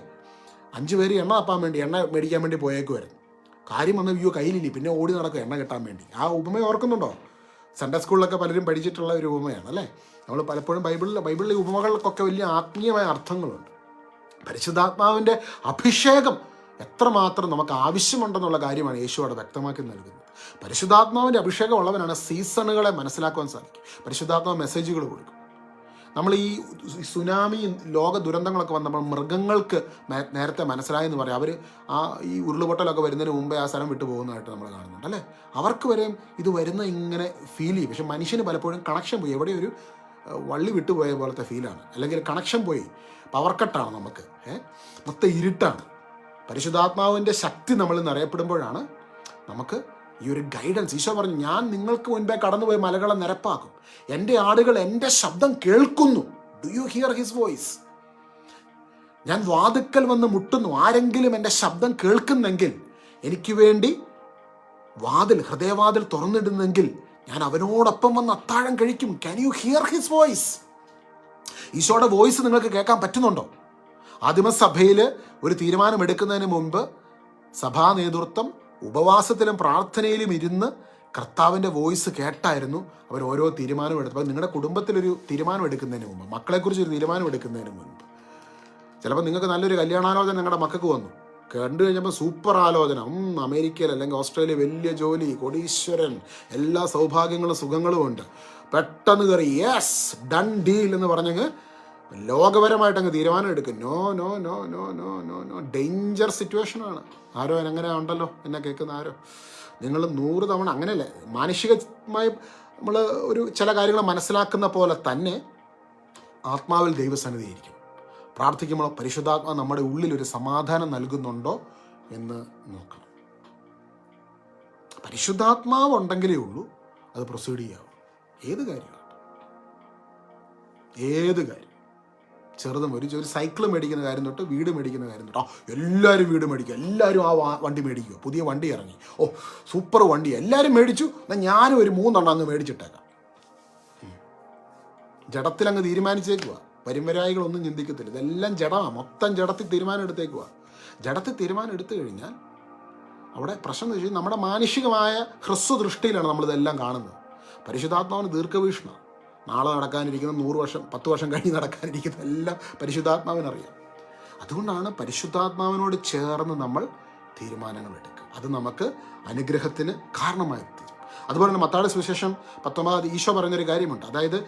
Speaker 1: അഞ്ച് പേര് എണ്ണ തപ്പാൻ വേണ്ടി എണ്ണ മേടിക്കാൻ വേണ്ടി പോയേക്കുമായിരുന്നു കാര്യം വന്ന അയ്യോ കയ്യിലില്ല? പിന്നെ ഓടി നടക്കും എണ്ണ കിട്ടാൻ വേണ്ടി. ആ ഉപമ ഓർക്കുന്നുണ്ടോ? സൺഡേ സ്കൂളിലൊക്കെ പലരും പഠിച്ചിട്ടുള്ള ഒരു ഉപമയാണ് അല്ലേ? നമ്മൾ പലപ്പോഴും ബൈബിളിൽ ബൈബിളിലെ ഉപമകൾക്കൊക്കെ വലിയ ആത്മീയമായ അർത്ഥങ്ങളുണ്ട്. പരിശുദ്ധാത്മാവിന്റെ അഭിഷേകം എത്രമാത്രം നമുക്ക് ആവശ്യമുണ്ടെന്നുള്ള കാര്യമാണ് യേശു അവിടെ വ്യക്തമാക്കി നൽകുന്നത്. പരിശുദ്ധാത്മാവിന്റെ അഭിഷേകം ഉള്ളവനാണ് സീസണുകളെ മനസ്സിലാക്കുവാൻ സാധിക്കും. പരിശുദ്ധാത്മാവ് മെസ്സേജുകൾ കൊടുക്കും. നമ്മൾ ഈ സുനാമി ലോക ദുരന്തങ്ങളൊക്കെ വന്നപ്പോൾ മൃഗങ്ങൾക്ക് നേരത്തെ മനസ്സിലായെന്ന് പറയാം. അവർ ആ ഈ ഉരുളുപൊട്ടലൊക്കെ വരുന്നതിന് മുമ്പേ ആ സ്ഥലം വിട്ടു പോകുന്നതായിട്ട് നമ്മൾ കാണുന്നുണ്ട് അല്ലേ? അവർക്ക് വരെയും ഇത് വരുന്ന ഇങ്ങനെ ഫീൽ ചെയ്യും. പക്ഷെ മനുഷ്യന് പലപ്പോഴും കണക്ഷൻ പോയി. എവിടെയൊരു വള്ളി വിട്ടുപോയ പോലത്തെ ഫീലാണ് അല്ലെങ്കിൽ കണക്ഷൻ പോയി. പവർ കട്ടാണ് നമുക്ക്. ഏഹ് മൊത്തം ഇരുട്ടാണ്. പരിശുദ്ധാത്മാവിന്റെ ശക്തി നമ്മൾ നിറയപ്പെടുമ്പോഴാണ് നമുക്ക് ഈ ഒരു ഗൈഡൻസ് ഈശോ പറഞ്ഞു ഞാൻ നിങ്ങൾക്ക് മുൻപേ കടന്നുപോയി മലകളെ നിരപ്പാക്കും. എന്റെ ആടുകൾ എന്റെ ശബ്ദം കേൾക്കുന്നു. Do you hear his voice ഞാൻ വാതുക്കൽ വന്ന് മുട്ടുന്നു. ആരെങ്കിലും എന്റെ ശബ്ദം കേൾക്കുന്നെങ്കിൽ എനിക്ക് വേണ്ടി വാതിൽ ഹൃദയവാതിൽ തുറന്നിടുന്നെങ്കിൽ ഞാൻ അവനോടൊപ്പം വന്ന് അത്താഴം കഴിക്കും. Can you hear his voice ഈശോയുടെ വോയിസ് നിങ്ങൾക്ക് കേൾക്കാൻ പറ്റുന്നുണ്ടോ? ആദിമസഭയിൽ ഒരു തീരുമാനമെടുക്കുന്നതിന് മുമ്പ് സഭാ നേതൃത്വം ഉപവാസത്തിലും പ്രാർത്ഥനയിലും ഇരുന്ന് കർത്താവിന്റെ വോയിസ് കേട്ടായിരുന്നു അവർ ഓരോ തീരുമാനം എടുത്തത്. നിങ്ങളുടെ കുടുംബത്തിലൊരു തീരുമാനം എടുക്കുന്നതിന് മുമ്പ് മക്കളെക്കുറിച്ച് ഒരു തീരുമാനം എടുക്കുന്നതിന് മുമ്പ്. ചിലപ്പോൾ നിങ്ങൾക്ക് നല്ലൊരു കല്യാണാലോചന നിങ്ങളുടെ മക്കൾക്ക് വന്നു. കണ്ടു കഴിഞ്ഞപ്പോൾ സൂപ്പർ ആലോചന. അമേരിക്കയിൽ അല്ലെങ്കിൽ ഓസ്ട്രേലിയ വലിയ ജോലി കോടീശ്വരൻ എല്ലാ സൗഭാഗ്യങ്ങളും സുഖങ്ങളും ഉണ്ട്. പെട്ടെന്ന് കയറി യെസ് ഡൺ ഡീൽ എന്ന് പറഞ്ഞങ്ങ് ലോകപരമായിട്ട് അങ്ങ് തീരുമാനം എടുക്കും. No no no no no no no danger സിറ്റുവേഷനാണ് ആരോ എങ്ങനെ ഉണ്ടല്ലോ എന്നെ കേൾക്കുന്ന ആരോ. നിങ്ങൾ നൂറ് തവണ അങ്ങനെയല്ലേ മാനുഷികമായി നമ്മൾ ഒരു ചില കാര്യങ്ങൾ മനസ്സിലാക്കുന്ന പോലെ തന്നെ ആത്മാവിൽ ദൈവസന്നിധിയിരിക്കും പ്രാർത്ഥിക്കുമ്പോൾ പരിശുദ്ധാത്മ നമ്മുടെ ഉള്ളിൽ ഒരു സമാധാനം നൽകുന്നുണ്ടോ എന്ന് നോക്കണം. പരിശുദ്ധാത്മാവ് ഉണ്ടെങ്കിലേ ഉള്ളൂ അത് പ്രൊസീഡ് ചെയ്യാവും. ഏത് കാര്യമാണ്? ഏത് കാര്യം? ചെറുതും ഒരു ഒരു സൈക്കിൾ മേടിക്കുന്ന കാര്യം തൊട്ട് വീട് മേടിക്കുന്ന കാര്യം തൊട്ട്. എല്ലാവരും വീട് മേടിക്കുക എല്ലാവരും ആ വണ്ടി മേടിക്കുക പുതിയ വണ്ടി ഇറങ്ങി. ഓ സൂപ്പർ വണ്ടി. എല്ലാവരും മേടിച്ചു. എന്നാൽ ഞാനും ഒരു മൂന്നെണ്ണം അങ്ങ് മേടിച്ചിട്ടേക്കാം. ജഡത്തിൽ അങ്ങ് തീരുമാനിച്ചേക്കുക വരുംവരായികളൊന്നും ചിന്തിക്കത്തില്ല. ഇതെല്ലാം ജഡമാണ് മൊത്തം ജഡത്തിൽ തീരുമാനം എടുത്തേക്കുക ജഡത്തിൽ തീരുമാനം എടുത്തു കഴിഞ്ഞാൽ അവിടെ പ്രശ്നം എന്ന് വെച്ചാൽ നമ്മുടെ മാനുഷികമായ ഹ്രസ്വ ദൃഷ്ടിയിലാണ് നമ്മളിതെല്ലാം കാണുന്നത്. പരിശുദ്ധാത്മാവിന് ദീർഘവീക്ഷണം. നാളെ നടക്കാനിരിക്കുന്ന നൂറ് വർഷം പത്ത് വർഷം കഴിഞ്ഞ് നടക്കാനിരിക്കുന്ന എല്ലാം പരിശുദ്ധാത്മാവിനറിയാം. അതുകൊണ്ടാണ് പരിശുദ്ധാത്മാവിനോട് ചേർന്ന് നമ്മൾ തീരുമാനങ്ങൾ എടുക്കുക. അത് നമുക്ക് അനുഗ്രഹത്തിന് കാരണമായി തീരും. അതുപോലെ തന്നെ മത്താട് സുവിശേഷം പത്തൊമ്പത് ഈശോ പറഞ്ഞൊരു കാര്യമുണ്ട്. അതായത്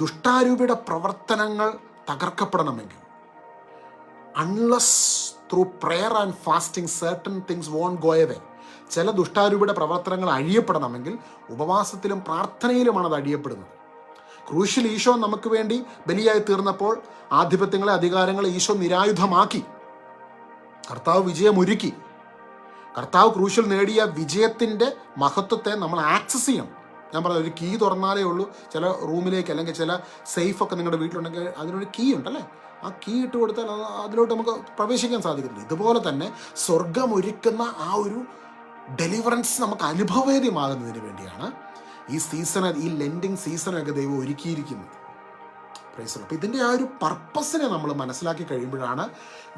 Speaker 1: ദുഷ്ടാരൂപിയുടെ പ്രവർത്തനങ്ങൾ തകർക്കപ്പെടണമെങ്കിൽ unless through prayer and fasting certain things won't go away ചില ദുഷ്ടാരൂപിയുടെ പ്രവർത്തനങ്ങൾ അഴിയപ്പെടണമെങ്കിൽ ഉപവാസത്തിലും പ്രാർത്ഥനയിലുമാണ് അത് അഴിയപ്പെടുന്നത് ക്രൂശിൽ ഈശോ നമുക്ക് വേണ്ടി ബലിയായി തീർന്നപ്പോൾ ആധിപത്യങ്ങളെ അധികാരങ്ങളെ ഈശോ നിരായുധമാക്കി. കർത്താവ് വിജയമൊരുക്കി. കർത്താവ് ക്രൂശിൽ നേടിയ വിജയത്തിന്റെ മഹത്വത്തെ നമ്മൾ ആക്സസ് ചെയ്യണം. ഞാൻ പറഞ്ഞ ഒരു കീ തുറന്നാലേ ഉള്ളൂ. ചില റൂമിലേക്ക് അല്ലെങ്കിൽ ചില സേഫൊക്കെ നിങ്ങളുടെ വീട്ടിലുണ്ടെങ്കിൽ അതിനൊരു കീ ഉണ്ടല്ലേ? ആ കീ ഇട്ട് കൊടുത്താൽ അത് അതിലോട്ട് നമുക്ക് പ്രവേശിക്കാൻ സാധിക്കുന്നില്ല ഇതുപോലെ തന്നെ സ്വർഗമൊരുക്കുന്ന ആ ഒരു ഡെലിവറൻസ് നമുക്ക് അനുഭവവേദ്യമാകുന്നതിന് വേണ്ടിയാണ് ഈ സീസൺ ഈ ലെൻഡിങ് സീസണൊക്കെ ദൈവം ഒരുക്കിയിരിക്കുന്നത്. പ്രൈസ് അപ്പോൾ ഇതിന്റെ ആ ഒരു പർപ്പസിനെ നമ്മൾ മനസ്സിലാക്കി കഴിയുമ്പോഴാണ്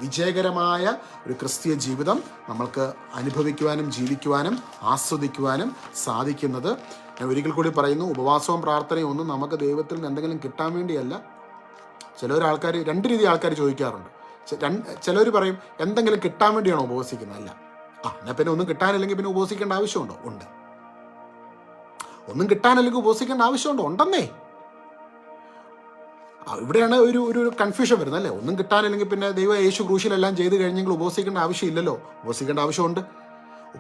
Speaker 1: വിജയകരമായ ഒരു ക്രിസ്തീയ ജീവിതം നമ്മൾക്ക് അനുഭവിക്കുവാനും ജീവിക്കുവാനും ആസ്വദിക്കുവാനും സാധിക്കുന്നത്. ഞാൻ ഒരിക്കൽ കൂടി പറയുന്നു ഉപവാസവും പ്രാർത്ഥനയും ഒന്നും നമുക്ക് ദൈവത്തിൽ നിന്ന് എന്തെങ്കിലും കിട്ടാൻ വേണ്ടിയല്ല. ചിലരാൾക്കാർ രണ്ട് രീതി ആൾക്കാർ ചോദിക്കാറുണ്ട്. ചിലർ പറയും എന്തെങ്കിലും കിട്ടാൻ വേണ്ടിയാണോ ഉപവസിക്കുന്നത്? അല്ല. ആ എന്നാൽ പിന്നെ ഒന്നും കിട്ടാനില്ലെങ്കിൽ പിന്നെ ഉപസിക്കേണ്ട ആവശ്യമുണ്ടോ? ഉണ്ട്. ഒന്നും കിട്ടാനില്ലെങ്കിൽ ഉപസിക്കേണ്ട ആവശ്യമുണ്ടോ? ഉണ്ടെന്നേ. ഇവിടെയാണ് ഒരു ഒരു കൺഫ്യൂഷൻ വരുന്നത് അല്ലേ? ഒന്നും കിട്ടാനില്ലെങ്കിൽ പിന്നെ ദൈവ യേശു ക്രൂശിലെല്ലാം ചെയ്ത് കഴിഞ്ഞെങ്കിൽ ഉപസിക്കേണ്ട ആവശ്യമില്ലല്ലോ. ഉപസിക്കേണ്ട ആവശ്യമുണ്ട്.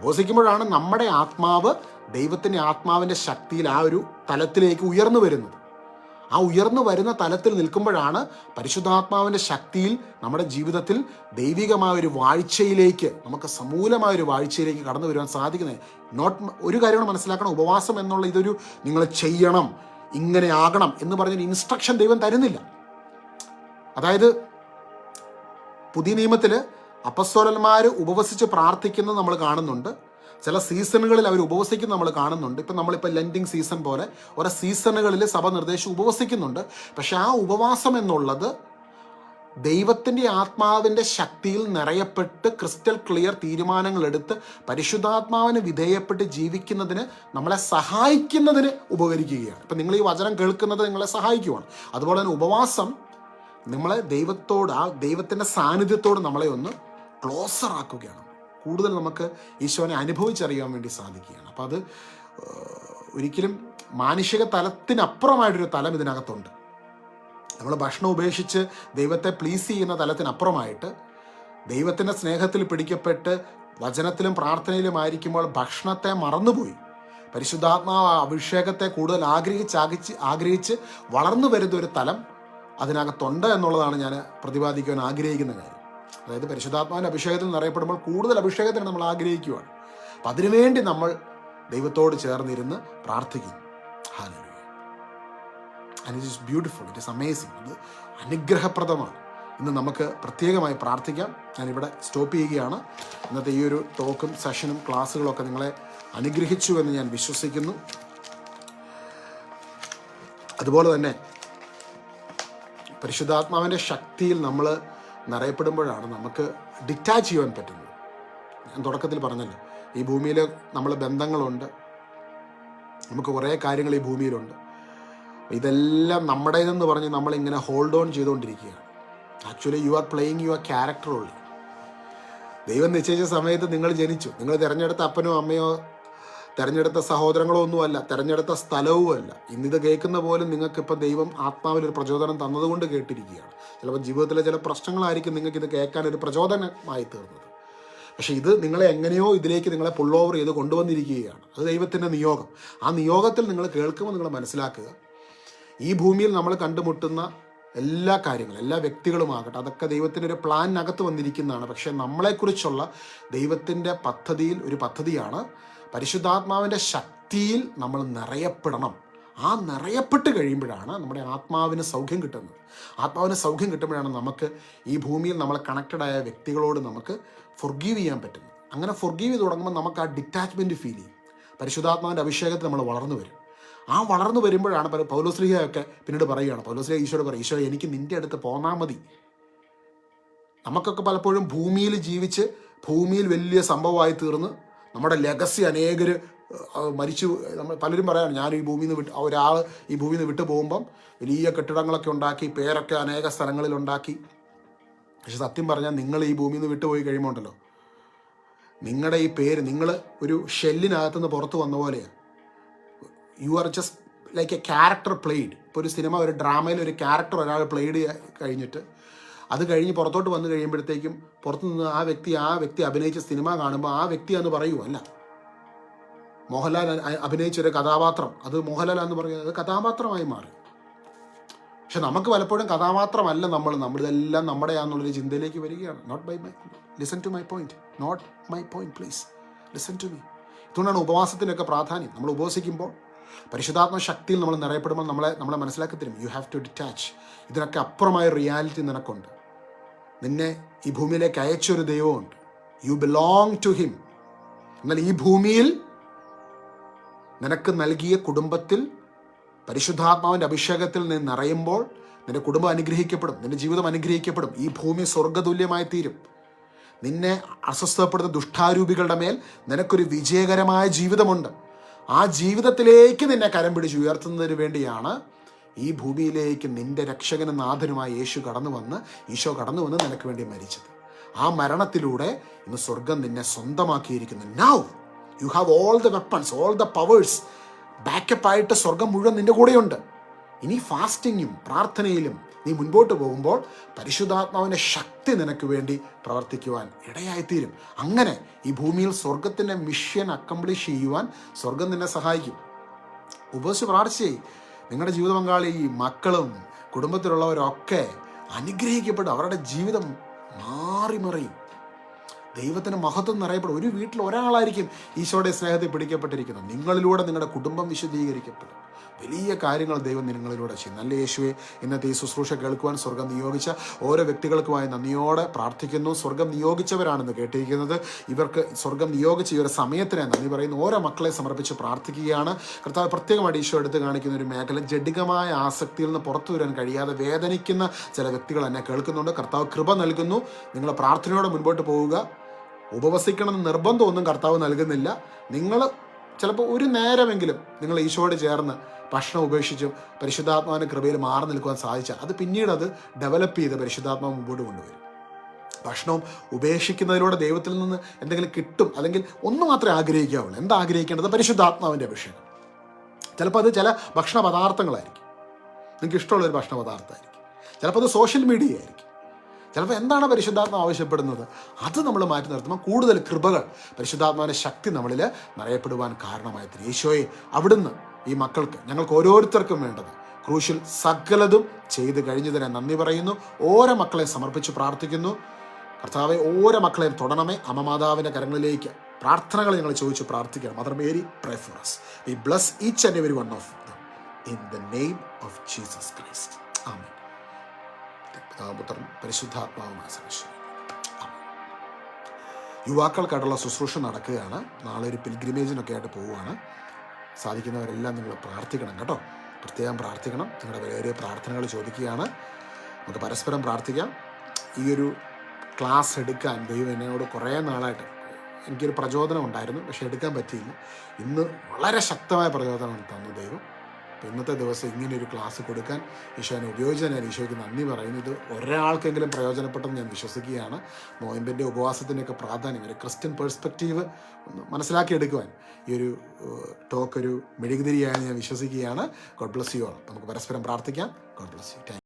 Speaker 1: ഉപസിക്കുമ്പോഴാണ് നമ്മുടെ ആത്മാവ് ദൈവത്തിന്റെ ആത്മാവിന്റെ ശക്തിയിൽ ആ ഒരു തലത്തിലേക്ക് ഉയർന്നു വരുന്നത്. ആ ഉയർന്നു വരുന്ന തലത്തിൽ നിൽക്കുമ്പോഴാണ് പരിശുദ്ധാത്മാവിന്റെ ശക്തിയിൽ നമ്മുടെ ജീവിതത്തിൽ ദൈവികമായ ഒരു വാഴ്ചയിലേക്ക് നമുക്ക് സമൂലമായ ഒരു വാഴ്ചയിലേക്ക് കടന്നു വരുവാൻ സാധിക്കുന്നത്. നോട്ട് ഒരു കാര്യമാണ് മനസ്സിലാക്കണം. ഉപവാസം എന്നുള്ള ഇതൊരു നിങ്ങൾ ചെയ്യണം ഇങ്ങനെ ആകണം എന്ന് പറഞ്ഞൊരു ഇൻസ്ട്രക്ഷൻ ദൈവം തരുന്നില്ല. അതായത് പുതിയ നിയമത്തിൽ അപ്പസ്തോലന്മാർ ഉപവസിച്ച് പ്രാർത്ഥിക്കുന്നത് നമ്മൾ കാണുന്നുണ്ട്. ചില സീസണുകളിൽ അവർ ഉപവസിക്കുന്ന നമ്മൾ കാണുന്നുണ്ട്. ഇപ്പം നമ്മളിപ്പോൾ ലെൻഡിങ് സീസൺ പോലെ ഓരോ സീസണുകളിൽ സഭ നിർദ്ദേശം ഉപവസിക്കുന്നുണ്ട്. പക്ഷേ ആ ഉപവാസം എന്നുള്ളത് ദൈവത്തിന്റെ ആത്മാവിന്റെ ശക്തിയിൽ നിറയപ്പെട്ട് ക്രിസ്റ്റൽ ക്ലിയർ തീരുമാനങ്ങൾ എടുത്ത് പരിശുദ്ധാത്മാവിന് വിധേയപ്പെട്ട് ജീവിക്കുന്നതിന് നമ്മളെ സഹായിക്കുന്നതിന് ഉപകരിക്കുകയാണ്. ഇപ്പം നിങ്ങൾ ഈ വചനം കേൾക്കുന്നത് നിങ്ങളെ സഹായിക്കുവാണ്. അതുപോലെ തന്നെ ഉപവാസം നമ്മളെ ദൈവത്തോട് ആ ദൈവത്തിന്റെ സാന്നിധ്യത്തോട് നമ്മളെ ഒന്ന് ക്ലോസർ ആക്കുകയാണ് കൂടുതൽ നമുക്ക് ഈശോനെ അനുഭവിച്ചറിയാൻ വേണ്ടി സാധിക്കുകയാണ്. അപ്പോൾ അത് ഒരിക്കലും മാനുഷിക തലത്തിനപ്പുറമായിട്ടൊരു തലം ഇതിനകത്തുണ്ട്. നമ്മൾ ഭക്ഷണം ഉപേക്ഷിച്ച് ദൈവത്തെ പ്ലീസ് ചെയ്യുന്ന തലത്തിനപ്പുറമായിട്ട് ദൈവത്തിന്റെ സ്നേഹത്തിൽ പിടിക്കപ്പെട്ട് വചനത്തിലും പ്രാർത്ഥനയിലും ആയിരിക്കുമ്പോൾ ഭക്ഷണത്തെ മറന്നുപോയി. പരിശുദ്ധാത്മാവ് അഭിഷേകത്തെ കൂടുതൽ ആഗ്രഹിച്ച് ആഗ്രഹിച്ച് ആഗ്രഹിച്ച് വളർന്നു വരുന്ന ഒരു തലം അതിനകത്തുണ്ട് എന്നുള്ളതാണ് ഞാൻ പ്രതിപാദിക്കുവാൻ ആഗ്രഹിക്കുന്ന കാര്യം. അതായത് പരിശുദ്ധാത്മാവിന്റെ അഭിഷേകത്തിൽ നിറയപ്പെടുമ്പോൾ കൂടുതൽ അഭിഷേകത്തിന് നമ്മൾ ആഗ്രഹിക്കുകയാണ് അപ്പം അതിനുവേണ്ടി നമ്മൾ ദൈവത്തോട് ചേർന്നിരുന്ന് പ്രാർത്ഥിക്കുന്നു. Hallelujah beautiful it is amazing അത് അനുഗ്രഹപ്രദമാണ്. ഇന്ന് നമുക്ക് പ്രത്യേകമായി പ്രാർത്ഥിക്കാം. ഞാനിവിടെ സ്റ്റോപ്പ് ചെയ്യുകയാണ്. ഇന്നത്തെ ഈ ഒരു ടോക്കും സെഷനും ക്ലാസ്സുകളൊക്കെ നിങ്ങളെ അനുഗ്രഹിച്ചു എന്ന് ഞാൻ വിശ്വസിക്കുന്നു. അതുപോലെ തന്നെ പരിശുദ്ധാത്മാവിന്റെ ശക്തിയിൽ നമ്മൾ നിറയപ്പെടുമ്പോഴാണ് നമുക്ക് ഡിറ്റാച്ച് ചെയ്യാൻ പറ്റുന്നത്. ഞാൻ തുടക്കത്തിൽ പറഞ്ഞല്ലോ ഈ ഭൂമിയിൽ നമ്മൾ ബന്ധങ്ങളുണ്ട്. നമുക്ക് കുറേ കാര്യങ്ങൾ ഈ ഭൂമിയിലുണ്ട്. ഇതെല്ലാം നമ്മുടേതെന്ന് പറഞ്ഞ് നമ്മളിങ്ങനെ ഹോൾഡ് ഓൺ ചെയ്തുകൊണ്ടിരിക്കുകയാണ്. Actually you are playing your character only ദൈവം നിശ്ചയിച്ച സമയത്ത് നിങ്ങൾ ജനിച്ചു. നിങ്ങൾ തിരഞ്ഞെടുത്ത അപ്പനോ അമ്മയോ തിരഞ്ഞെടുത്ത സഹോദരങ്ങളോ ഒന്നുമല്ല സ്ഥലവും സ്ഥലവുമല്ല. ഇന്നിത് കേൾക്കുന്ന പോലും നിങ്ങൾക്കിപ്പോൾ ദൈവം ആത്മാവിൽ ഒരു പ്രചോദനം തന്നതുകൊണ്ട് കേട്ടിരിക്കുകയാണ്. ചിലപ്പോൾ ജീവിതത്തിലെ ചില പ്രശ്നങ്ങളായിരിക്കും നിങ്ങൾക്ക് ഇത് കേൾക്കാൻ ഒരു പ്രചോദനമായി തീർന്നത്. പക്ഷെ ഇത് നിങ്ങളെ എങ്ങനെയോ ഇതിലേക്ക് നിങ്ങളെ പുൾ ഓവർ ചെയ്ത് കൊണ്ടുവന്നിരിക്കുകയാണ്. അത് ദൈവത്തിന്റെ നിയോഗം. ആ നിയോഗത്തിൽ നിങ്ങൾ കേൾക്കുമ്പോൾ നിങ്ങൾ മനസ്സിലാക്കുക ഈ ഭൂമിയിൽ നമ്മൾ കണ്ടുമുട്ടുന്ന എല്ലാ കാര്യങ്ങളും എല്ലാ വ്യക്തികളുമാകട്ടെ അതൊക്കെ ദൈവത്തിന്റെ ഒരു പ്ലാനിനകത്ത് വന്നിരിക്കുന്നതാണ്. പക്ഷേ നമ്മളെക്കുറിച്ചുള്ള ദൈവത്തിന്റെ പദ്ധതിയിൽ ഒരു പദ്ധതിയാണ് പരിശുദ്ധാത്മാവിന്റെ ശക്തിയിൽ നമ്മൾ നിറയപ്പെടണം. ആ നിറയപ്പെട്ട് കഴിയുമ്പോഴാണ് നമ്മുടെ ആത്മാവിന് സൗഖ്യം കിട്ടുന്നത്. ആത്മാവിന് സൗഖ്യം കിട്ടുമ്പോഴാണ് നമുക്ക് ഈ ഭൂമിയിൽ നമ്മൾ കണക്റ്റഡ് ആയ വ്യക്തികളോട് നമുക്ക് ഫൊർഗീവ് ചെയ്യാൻ പറ്റുന്നത്. അങ്ങനെ ഫൊർഗീവ് ചെയ്ത് തുടങ്ങുമ്പോൾ നമുക്ക് ആ ഡിറ്റാച്ച്മെന്റ് ഫീൽ ചെയ്യും. പരിശുദ്ധാത്മാവിന്റെ അഭിഷേകത്തിൽ നമ്മൾ വളർന്നു വരും. ആ വളർന്നു വരുമ്പോഴാണ് പല- പൗലോസ്ലിഹയൊക്കെ പിന്നീട് പറയുകയാണ് പൗലോസ്ലിഹ ഈശോയോട് പറയും ഈശോ എനിക്ക് നിന്റെ അടുത്ത് പോന്നാൽ മതി. നമുക്കൊക്കെ പലപ്പോഴും ഭൂമിയിൽ ജീവിച്ച് ഭൂമിയിൽ വലിയ സംഭവമായി തീർന്ന് നമ്മുടെ ലെഗസി അനേകർ മരിച്ചു. നമ്മൾ പലരും പറയാണ് ഞാൻ ഈ ഭൂമിയിൽ നിന്ന് വിട്ട് ഒരാൾ ഈ ഭൂമിയിൽ നിന്ന് വിട്ടു പോകുമ്പം വലിയ കെട്ടിടങ്ങളൊക്കെ ഉണ്ടാക്കി പേരൊക്കെ അനേക സ്ഥലങ്ങളിൽ ഉണ്ടാക്കി. പക്ഷെ സത്യം പറഞ്ഞാൽ നിങ്ങൾ ഈ ഭൂമിയിൽ നിന്ന് വിട്ടുപോയി കഴിയുമ്പോൾ ഉണ്ടല്ലോ നിങ്ങളുടെ ഈ പേര് നിങ്ങൾ ഒരു ഷെല്ലിനകത്തുനിന്ന് പുറത്ത് വന്ന പോലെയാണ് you are just like a character played ഇപ്പോൾ ഒരു സിനിമ ഒരു ഡ്രാമയിൽ ഒരു ക്യാരക്ടർ ഒരാൾ പ്ലേഡ് കഴിഞ്ഞിട്ട് അത് കഴിഞ്ഞ് പുറത്തോട്ട് വന്നു കഴിയുമ്പോഴത്തേക്കും പുറത്തു നിന്ന് ആ വ്യക്തി ആ വ്യക്തി അഭിനയിച്ച സിനിമ കാണുമ്പോൾ ആ വ്യക്തി എന്ന് പറയൂ അല്ല മോഹൻലാൽ അഭിനയിച്ചൊരു കഥാപാത്രം. അത് മോഹൻലാൽ എന്ന് പറയുന്നത് കഥാപാത്രമായി മാറി. പക്ഷെ നമുക്ക് പലപ്പോഴും കഥാപാത്രമല്ല നമ്മൾ. നമ്മളിതെല്ലാം നമ്മുടെയാന്നുള്ളൊരു ചിന്തയിലേക്ക് വരികയാണ്. Not by my listen to my point not my point please listen to me ഇതുകൊണ്ടാണ് ഉപവാസത്തിനൊക്കെ പ്രാധാന്യം. നമ്മൾ ഉപവസിക്കുമ്പോൾ പരിശുദ്ധാത്മ ശക്തിയിൽ നമ്മൾ നിറയപ്പെടുമ്പോൾ നമ്മളെ നമ്മളെ മനസ്സിലാക്കി തരും. യു ഹാവ് ടു ഡിറ്റാച്ച് ഇതിനൊക്കെ അപ്പുറമായ റിയാലിറ്റി നിനക്കുണ്ട്. നിന്നെ ഈ ഭൂമിയിലേക്ക് അയച്ചൊരു ദൈവമുണ്ട്. യു ബിലോങ് ടു ഹിം എന്നാൽ ഈ ഭൂമിയിൽ നിനക്ക് നൽകിയ കുടുംബത്തിൽ പരിശുദ്ധാത്മാവിന്റെ അഭിഷേകത്തിൽ നിന്ന് നിറയുമ്പോൾ നിന്റെ കുടുംബം അനുഗ്രഹിക്കപ്പെടും നിന്റെ ജീവിതം അനുഗ്രഹിക്കപ്പെടും ഈ ഭൂമി സ്വർഗതുല്യമായി തീരും നിന്നെ അസ്വസ്ഥപ്പെടുന്ന ദുഷ്ടാരൂപികളുടെ മേൽ നിനക്കൊരു വിജയകരമായ ജീവിതമുണ്ട്. ആ ജീവിതത്തിലേക്ക് നിന്നെ കരം പിടിച്ച് ഉയർത്തുന്നതിന് വേണ്ടിയാണ് ഈ ഭൂമിയിലേക്ക് നിന്റെ രക്ഷകനും നാഥനുമായ യേശു കടന്നു വന്ന് ഈശോ കടന്നു വന്ന് നിനക്ക് വേണ്ടി മരിച്ചത്. ആ മരണത്തിലൂടെ ഇന്ന് സ്വർഗം നിന്നെ സ്വന്തമാക്കിയിരിക്കുന്നു. Now you have all the weapons all the powers backup ആയിട്ട് സ്വർഗം മുഴുവൻ നിന്റെ കൂടെയുണ്ട്. ഇനി ഫാസ്റ്റിങ്ങും പ്രാർത്ഥനയിലും നീ മുൻപോട്ട് പോകുമ്പോൾ പരിശുദ്ധാത്മാവിന്റെ ശക്തി നിനക്ക് വേണ്ടി പ്രവർത്തിക്കുവാൻ ഇടയായിത്തീരും. അങ്ങനെ ഈ ഭൂമിയിൽ സ്വർഗത്തിന്റെ മിഷൻ അക്കംപ്ലിഷ് ചെയ്യുവാൻ സ്വർഗം നിന്നെ സഹായിക്കും. ഉപസ് പ്രാർത്ഥിച്ചേ നിങ്ങളുടെ ജീവിത പങ്കാളി മക്കളും കുടുംബത്തിലുള്ളവരൊക്കെ അനുഗ്രഹിക്കപ്പെടും. അവരുടെ ജീവിതം മാറി മറിയും. ദൈവത്തിന് മഹത്വം നിറയപ്പെടും. ഒരു വീട്ടിൽ ഒരാളായിരിക്കും ഈശോയുടെ സ്നേഹത്തിൽ പിടിക്കപ്പെട്ടിരിക്കുന്നത്. നിങ്ങളിലൂടെ നിങ്ങളുടെ കുടുംബം വിശദീകരിക്കപ്പെടും വലിയ കാര്യങ്ങൾ ദൈവം നിങ്ങളിലൂടെ ചെയ്യും. നല്ല യേശുവെ ഇന്നത്തെ ഈ ശുശ്രൂഷ കേൾക്കുവാൻ സ്വർഗം നിയോഗിച്ച ഓരോ വ്യക്തികൾക്കുമായി നന്ദിയോടെ പ്രാർത്ഥിക്കുന്നു. സ്വർഗം നിയോഗിച്ചവരാണെന്ന് കേട്ടിരിക്കുന്നത്. ഇവർക്ക് സ്വർഗം നിയോഗിച്ച ഈ ഒരു സമയത്തിന് നന്ദി പറയുന്നു. ഓരോ മക്കളെ സമർപ്പിച്ച് പ്രാർത്ഥിക്കുകയാണ്. കർത്താവ് പ്രത്യേകമായിട്ട് ഈശോ എടുത്ത് കാണിക്കുന്ന ഒരു മേഖല ജഡികമായ ആസക്തിയിൽ നിന്ന് പുറത്തു വരാൻ കഴിയാതെ വേദനിക്കുന്ന ചില വ്യക്തികൾ എന്നെ കേൾക്കുന്നുണ്ട്. കർത്താവ് കൃപ നൽകുന്നു. നിങ്ങൾ പ്രാർത്ഥനയോടെ മുൻപോട്ട് പോവുക. ഉപവസിക്കണമെന്ന് നിർബന്ധമൊന്നും കർത്താവ് നൽകുന്നില്ല. നിങ്ങൾ ചിലപ്പോൾ ഒരു നേരമെങ്കിലും നിങ്ങൾ ഈശോയോട് ചേർന്ന് ഭക്ഷണം ഉപേക്ഷിച്ചും പരിശുദ്ധാത്മാവിന്റെ കൃപയിൽ മാറി നിൽക്കുവാൻ സാധിച്ചാൽ അത് പിന്നീട് അത് ഡെവലപ്പ് ചെയ്ത് പരിശുദ്ധാത്മാവ് മുമ്പോട്ട് കൊണ്ടുവരും. ഭക്ഷണം ഉപേക്ഷിക്കുന്നതിലൂടെ ദൈവത്തിൽ നിന്ന് എന്തെങ്കിലും കിട്ടും അല്ലെങ്കിൽ ഒന്ന് മാത്രമേ ആഗ്രഹിക്കാവുള്ളൂ. എന്താ ആഗ്രഹിക്കേണ്ടത്? പരിശുദ്ധാത്മാവിന്റെ അഭിഷേകം. ചിലപ്പോൾ അത് ചില ഭക്ഷണ പദാർത്ഥങ്ങളായിരിക്കും നിങ്ങൾക്ക് ഇഷ്ടമുള്ള ഒരു ഭക്ഷണ പദാർത്ഥമായിരിക്കും ചിലപ്പോൾ അത് സോഷ്യൽ മീഡിയ ആയിരിക്കും. ചിലപ്പോൾ എന്താണ് പരിശുദ്ധാത്മാവ് ആവശ്യപ്പെടുന്നത്? അത് നമ്മൾ മാറ്റി നിർത്തുമ്പോൾ കൂടുതൽ കൃപകൾ പരിശുദ്ധാത്മാവിന്റെ ശക്തി നമ്മളിൽ നിറയപ്പെടുവാൻ കാരണമായി തീരും അവിടുന്ന് ഈ മക്കൾക്ക് ഞങ്ങൾക്ക് ഓരോരുത്തർക്കും വേണ്ടത്. ക്രൂശിൽ സകലതും ചെയ്ത് കഴിഞ്ഞതിനെ നന്ദി പറയുന്നു. ഓരോ മക്കളെ സമർപ്പിച്ച് പ്രാർത്ഥിക്കുന്നു. കർത്താവെ ഓരോ മക്കളെയും തൊടണമേ. അമ്മമാതാവിന്റെ കരങ്ങളിലേക്ക് പ്രാർത്ഥനകൾ ഞങ്ങൾ ചോദിച്ച് പ്രാർത്ഥിക്കണം. Mother Mary pray for us we bless each and every one of them in the name of Jesus Christ amen പിതാപുത്രൻ പരിശുദ്ധാത്മാവുമായി സർവേശ്വരൻ യുവാക്കൾക്കായിട്ടുള്ള ശുശ്രൂഷ നടക്കുകയാണ്. നാളെ ഒരു പിൽഗ്രിമേജിനൊക്കെ ആയിട്ട് പോവുകയാണ്. സാധിക്കുന്നവരെല്ലാം നിങ്ങൾ പ്രാർത്ഥിക്കണം കേട്ടോ. പ്രത്യേകം പ്രാർത്ഥിക്കണം. നിങ്ങളുടെ വിലയേറിയ പ്രാർത്ഥനകൾ ചോദിക്കുകയാണ്. നമുക്ക് പരസ്പരം പ്രാർത്ഥിക്കാം. ഈ ഒരു ക്ലാസ് എടുക്കാൻ ദൈവം എന്നോട് കുറേ നാളായിട്ട് എനിക്കൊരു പ്രചോദനം ഉണ്ടായിരുന്നു പക്ഷെ എടുക്കാൻ പറ്റിയില്ല. ഇന്ന് വളരെ ശക്തമായ പ്രചോദനം തന്നു ദൈവം. അപ്പോൾ ഇന്നത്തെ ദിവസം ഇങ്ങനെ ഒരു ക്ലാസ് കൊടുക്കാൻ ഈശോനെ ഉപയോഗിച്ചാൽ ഞാൻ ഈശോയ്ക്ക് നന്ദി ഇത് ഒരാൾക്കെങ്കിലും പ്രയോജനപ്പെട്ടെന്ന് ഞാൻ വിശ്വസിക്കുകയാണ്. നോയമ്പിന്റെ ഉപവാസത്തിന്റെയൊക്കെ പ്രാധാന്യം ഒരു ക്രിസ്ത്യൻ പേഴ്സ്പെക്റ്റീവ് ഒന്ന് മനസ്സിലാക്കിയെടുക്കുവാൻ ഈ ഒരു ടോക്ക് ഒരു മെഴുകുതിരിയായെന്ന് ഞാൻ വിശ്വസിക്കുകയാണ്. ഗോഡ് ബ്ലസ് യു ആണ് നമുക്ക് പരസ്പരം പ്രാർത്ഥിക്കാം. God bless you